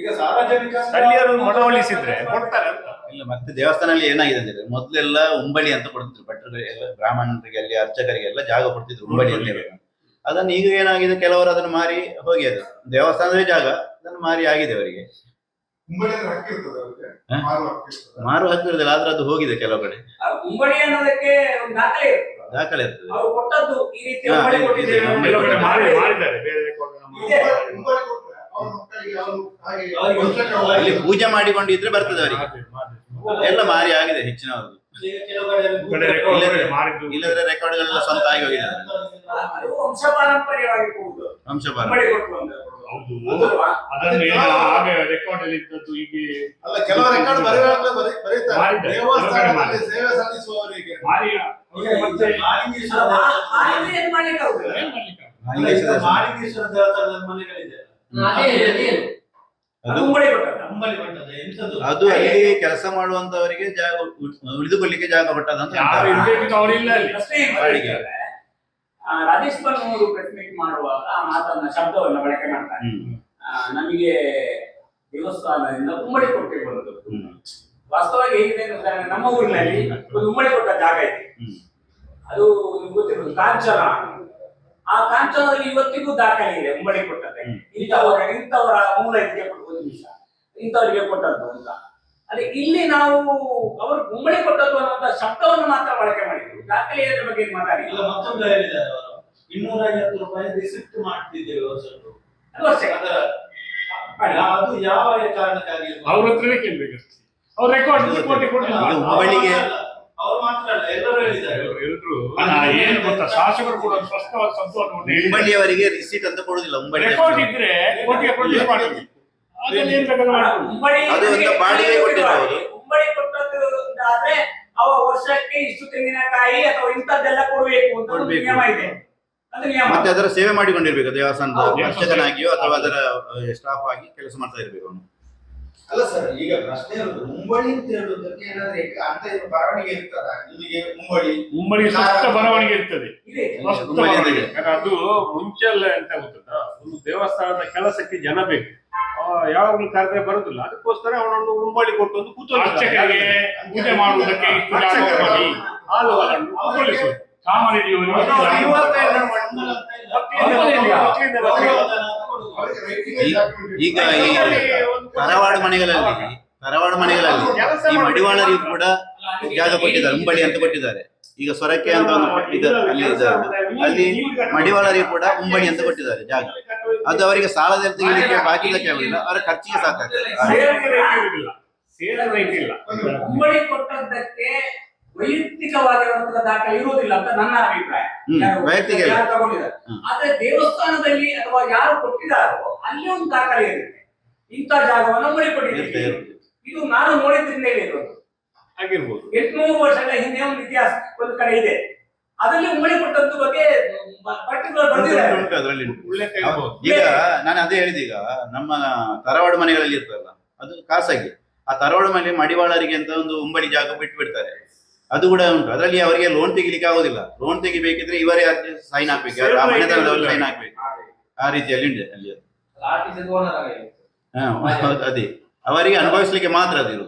ಈಗ ಸಾರ್ವಜನಿಕ ಸ್ಥಳೀಯರು ಮನವೊಲಿಸಿದ್ರೆ ಕೊಡ್ತಾರೆ ಅಂತ. ಇಲ್ಲ ಮತ್ತೆ ದೇವಸ್ಥಾನದಲ್ಲಿ ಏನಾಗಿದೆ ಅಂದ್ರೆ ಮೊದಲೆಲ್ಲ ಉಂಬಳಿ ಅಂತ ಕೊಡ್ತಿದ್ರು. ಭಟ್ರಿಗೆ ಎಲ್ಲ ಬ್ರಾಹ್ಮಣರಿಗೆ ಅಲ್ಲಿ ಅರ್ಚಕರಿಗೆಲ್ಲ ಜಾಗ ಕೊಡ್ತಿದ್ರು ಉಂಬಳಿ ಅಂತ ಹೇಳಿ ಅದನ್ನ ಈಗ ಏನಾಗಿದೆ? ಕೆಲವರು ಅದನ್ನು ಮಾರಿ ಹೋಗಿ ಅದು ದೇವಸ್ಥಾನದ ಜಾಗ ಅದನ್ನು ಮಾರಿ ಆಗಿದೆ ಅವರಿಗೆ. ಮಾರು ಹಾಕಿರೋದಿಲ್ಲ ಆದ್ರೆ ಅದು ಹೋಗಿದೆ ಕೆಲವು ಕಡೆ. ಅನ್ನೋದಕ್ಕೆ ಒಂದು ದಾಖಲೆ ಇರ್ತದೆ. ಅಲ್ಲಿ ಪೂಜೆ ಮಾಡಿಕೊಂಡಿದ್ರೆ ಬರ್ತದೆ ಅವರಿಗೆ. ಎಲ್ಲ ಮಾರಿ ಆಗಿದೆ ಹೆಚ್ಚಿನವ್ರದ್ದು. ಇಲ್ಲದ್ರೆ- ರೆಕಾರ್ಡ್ ಸ್ವಂತ ಆಗಿ ಹೋಗಿದೆ ಅದು ವಂಶ ಪಾರಂಪರ್ಯವಾಗಿ ಹೋಗುದು ವಂಶಪಾರ ಉಂಬಡಿ ಕೊಟ್ಟು ಬಂದವರು. ಹೌದು. ಹೌದಲ್ವಾ? ಅದನ್ನು ಏನು ಹಾಗೆ ರೆಕಾರ್ಡ್ ಅಲ್ಲಿ ಇದ್ದದ್ದು ಈಗ ಅಲ್ಲ ಕೆಲವು ರೆಕಾರ್ಡ್ ಬರೆಯುವಾಗಲೇ ಬರಿ ಬರೀತಾರೆ. ದೇವಸ್ಥಾನದಲ್ಲಿ ಸೇವೆ ಸಲ್ಲಿಸುವವರಿಗೆ ಮಾಲಿಂಗೇಶ್ವರ ದೇವಸ್ಥಾನದ ಮನೆಗಳಿದೆ. ಅದೇ ಎಂತದ್ದು ಅಲ್ಲಿ ಕೆಲಸ ಮಾಡುವಂತವರಿಗೆ ಜಾಗ ಉಳಿದುಕೊಳ್ಳಿಕ್ಕೆ ಜಾಗ ಯಾರು. ಇರ್ಬೇಕಿತ್ತು ಅವರಿಲ್ಲ ಅಲ್ಲಿ. ಬಾಡಿಗೆ. ಕೇಳಿದ್ರೆ, ಆ, ರಾಜೇಶ್ ಬನ್ನವರು ಪ್ರೆಸ್ ಮೀಟ್ ಮಾಡುವಾಗ ಆ ಮಾತನ್ನ ಶಬ್ದವನ್ನು ಬಳಕೆ ಮಾಡ್ತಾರೆ. ಆ, ನಮಗೆ ದೇವಸ್ಥಾನದಿಂದ ಉಮ್ಮಡಿ ಕೊಟ್ಟೆ ಬರುದು. ಹ್ಮ್. ವಾಸ್ತವವಾಗಿ ಹೇಗಿದೆ ಅಂದ್ರೆ ನಮ್ಮ ಊರಿನಲ್ಲಿ ಒಂದು ಉಮ್ಮಡಿ ಕೊಟ್ಟ ಜಾಗ ಇದೆ. ಅದು ನಿಮ್ಗೆ ಗೊತ್ತಿರೋದು ಕಾಂಚನ. ಆ ಕಾಂಚನದಲ್ಲಿ ಇವತ್ತಿಗೂ ದಾಖಲೆ ಇದೆ ಉಮ್ಮಡಿ ಕೊಟ್ಟದ್ದೆ. ಹ್ಮ್. ಇಂಥವರ ಇಂಥವರ ಮೂಲ ಇದಕ್ಕೆ ಕೊಟ್ಟು ಒಂದು ನಿಮಿಷ ಇಂಥವರಿಗೆ ಕೊಟ್ಟದ್ದು ಅಂತ. ಅದೇ ಇಲ್ಲಿ ನಾವು ಅವರು ಗುಂಬಳಿ ಕೊಟ್ಟದ್ದು ಅನ್ನುವಂತ ಶಬ್ದವನ್ನು ಮಾತ್ರ ಬಳಕೆ ಮಾಡಿದ್ರು. ದಾಖಲೆಯ ಬಗ್ಗೆ ಮಾತಾಡಿ? ಇಲ್ಲ ಮಾತಾಡಿಲ್ಲ ಮತ್ತೊಂದು ಹೇಳಿದ್ದಾರೆ ಅವರು. ಇನ್ನೂರ ಐವತ್ತು ರೂಪಾಯಿ ರಿಸಿಪ್ಟ್ ಮಾಡ್ತಿದ್ದೇವೆ ವರ್ಷದ್ದು ಅದು ಅಷ್ಟೇ. ಅದರ ಅದು ಯಾವ ಕಾರಣಕ್ಕಾಗಿ? ಅವ್ರ ಹತ್ರನೇ ಕೇಳ್ಬೇಕಷ್ಟೇ. ಅವ್ರ ರೆಕಾರ್ಡ್ ಕೋಟಿ ಕೊಟ್ಟಿಲ್ಲ ಅವ್ರು ಮಾತ್ರ ಅಲ್ಲ ಎಲ್ಲರೂ ಹೇಳಿದ್ದಾರೆ. ಎಲ್ರು ಅಲ್ಲ, ಏನು ಗೊತ್ತಾ? ಶಾಸಕರು ಕೂಡ ಒಂದು ಸ್ಪಷ್ಟವಾದ ಶಬ್ದವನ್ನು ಒಂದು ಹೇಳಿದ್ದಾರೆ. ಉಂಬಳಿಯವರಿಗೆ ರಿಸೀಟ್ ಅಂತ ಕೊಡುದಿಲ್ಲ ಉಂಬಳಿ ರೆಕಾರ್ಡ್ ಇದ್ರೆ ಕೋಟಿಗೆ ಪ್ರೊಡ್ಯೂಸ್ ಮಾಡಬೇಕು ಅದನ್ನ ಏನ್ ಬೇಕಾದ್ರೂ ಮಾಡ್ಬೋದು. ಉಂಬಡಿ ಅದು ಒಂದು ಬಾಡಿಗೆ ಕೊಟ್ಟಿರ್ಬೋದು. ಉಂಬಡಿ ಕೊಟ್ಟದ್ದು ಆದ್ರೆ ಅವ ವರ್ಷಕ್ಕೆ ಇಷ್ಟು ತೆಂಗಿನಕಾಯಿ ಅಥವಾ ಇಂಥದ್ದೆಲ್ಲ ಕೊಡ್ಬೇಕು ಅಂತ ಒಂದು ಕೊಡ್ಬೇಕು. ನಿಯಮ ಇದೆ. ಅದು ನಿಯಮ. ಮತ್ತೆ ಅದರ ಸೇವೆ ಮಾಡಿಕೊಂಡಿರ್ಬೇಕು ದೇವಸ್ಥಾನದ ಆಗಿಯೋ ಅರ್ಚಕನಾಗಿಯೋ ಅಥವಾ ಅದರ ಸ್ಟಾಫ್ ಆಗಿ ಕೆಲಸ ಮಾಡ್ತಾ ಇರ್ಬೇಕು ಅವನು. ಅಲ್ಲ ಸರ್ ಈಗ ಪ್ರಶ್ನೆ ಇರೋದು ಮುಂಬಳಿ ಅಂತ ಹೇಳುವುದಕ್ಕೆ ಏನಾದ್ರೆ ಅಂತ ಏನು ಬರವಣಿಗೆ ಇರ್ತದ? ನಿಮಗೆ ಮುಂಬಳಿ? ಮುಂಬಳಿ ಸ್ಪಷ್ಟ ಬರವಣಿಗೆ ಇರ್ತದೆ. ಸ್ಪಷ್ಟ ಬರವಣಿಗೆ. ಯಾಕಂದ್ರೆ ಅದು ಮುಂಚೆಲ್ಲ ಎಂತ ಗೊತ್ತದ ಒಂದು ದೇವಸ್ಥಾನದ ಕೆಲಸಕ್ಕೆ ಜನ ಬೇಕು. ಆ, ಯಾವಾಗ್ಲೂ ಕರೆದ್ರೆ ಬರುದಿಲ್ಲ. ಅದಕ್ಕೋಸ್ಕರ ಅವನನ್ನು ಮುಂಬಳಿ ಕೊಟ್ಟು ಒಂದು ಅರ್ಚಕರಿಗೆ ಪೂಜೆ ಮಾಡುವುದಕ್ಕೆ ಇಷ್ಟು ಜಾಗ ಕೂತ್ಕೊಳ್ಳಿಸುವುದು ಜಾಗ ಈ- ಈಗ ಈ ತರವಾಡು ಮನೆಗಳಲ್ಲಿ ಧಾರವಾಡ ಮನೆಗಳಲ್ಲಿ ಈ ಮಡಿವಾಳರಿಗೂ ಕೂಡ ಜಾಗ ಕೊಟ್ಟಿದ್ದಾರೆ ಉಂಬಳಿ ಅಂತ ಕೊಟ್ಟಿದ್ದಾರೆ. ಈಗ ಸೊರಕೆ ಅಂತ ಒಂದು ಇದು ಅಲ್ಲಿ ಅಲ್ಲಿ ಮಡಿವಾಳರಿಗೆ ಕೂಡ ಉಂಬಳಿ ಅಂತ ಕೊಟ್ಟಿದ್ದಾರೆ ಜಾಗ. ಅದು ಅವರಿಗೆ ಸಾಲದ ತೆಗಿಲಿಕ್ಕೆ ಬಾಕಿ ಆಗುದಿಲ್ಲ ಅವರ ಖರ್ಚಿಗೆ ಸಾಕಾಗ್ತದೆ. ಕೊಟ್ಟದ್ದಕ್ಕೆ ವೈಯಕ್ತಿಕವಾಗಿರುವಂತಹ ದಾಖಲೆ ಇರುವುದಿಲ್ಲ ಅಂತ ನನ್ನ ಅಭಿಪ್ರಾಯ. ಆದ್ರೆ ದೇವಸ್ಥಾನದಲ್ಲಿ ಅಥವಾ ಯಾರು ಕೊಟ್ಟಿದ್ದಾರೋ ಅಲ್ಲಿ ಒಂದು ದಾಖಲೆ ಇರುತ್ತೆ. ಇಂಥ ಜಾಗವನ್ನು ಕೊಟ್ಟಿದ್ದೀವಿ ಇದು ನಾನು ನೋಡಿದ್ರಿಂದ ಇರೋದು. ಆಗಿರ್ಬೋದು ಎಂಟುನೂರು ವರ್ಷಗಳ ಹಿಂದೆ ಒಂದು ಇತಿಹಾಸ ಒಂದು ಕಡೆ ಇದೆ. ಅದರಲ್ಲಿ ಉಂಗಳಿ ಕೊಟ್ಟದ್ದು ಬಗ್ಗೆ ಪರ್ಟಿಕ್ಯುಲರ್ ಉಂಟು. ಈಗ ನಾನು ಅದೇ ಹೇಳಿದೆ ಈಗ ನಮ್ಮ ತರವಾಡ ಮನೆಗಳಲ್ಲಿ ಇರ್ತಲ್ಲ ಅದು ಖಾಸಗಿ. ಆ ತರವಾಡ ಮನೆ ಮಡಿವಾಳರಿಗೆ ಅಂತ ಒಂದು ಉಂಬಳಿ ಜಾಗ ಬಿಟ್ಟು ಬಿಡ್ತಾರೆ ಅದು ಕೂಡ ಉಂಟು. ಅದರಲ್ಲಿ ಅವರಿಗೆ ಲೋನ್ ತೆಗಿಲಿಕ್ಕೆ ಆಗುದಿಲ್ಲ. ಲೋನ್ ತೆಗಿಬೇಕಿದ್ರೆ ಇವರೇ ಅರ್ಜಿ ಸೈನ್ ಹಾಕ್ಬೇಕು. ಸೈನ್ ಹಾಕ್ಬೇಕು. ಆ ರೀತಿಯಲ್ಲಿ ಉಂಟು. ಅಲ್ಲಿ ಅದು. ಅವರಿಗೆ ಅನುಭವಿಸ್ಲಿಕ್ಕೆ ಮಾತ್ರ ಅದು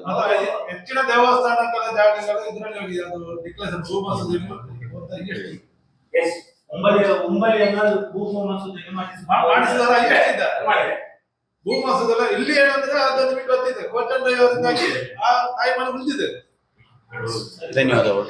ಹೆಚ್ಚಿನ ದೇವಸ್ಥಾನಗಳ ಜಾಗಗಳು ಇದರಲ್ಲಿ ಅದು ಡಿಕ್ಲೇಷನ್ ಭೂಮಸೂದೆಲ್ಲ ಇಲ್ಲಿ ಏನಂದ್ರೆ ಅದು ನಿಮಗೆ ಗೊತ್ತಿದೆ. ಕೋಚಂಡ ಅವರಿಂದಾಗಿ ಆ ತಾಯಿ ಮನೆ ಮುಂದಿದೆ ಧನ್ಯವಾದಗಳು.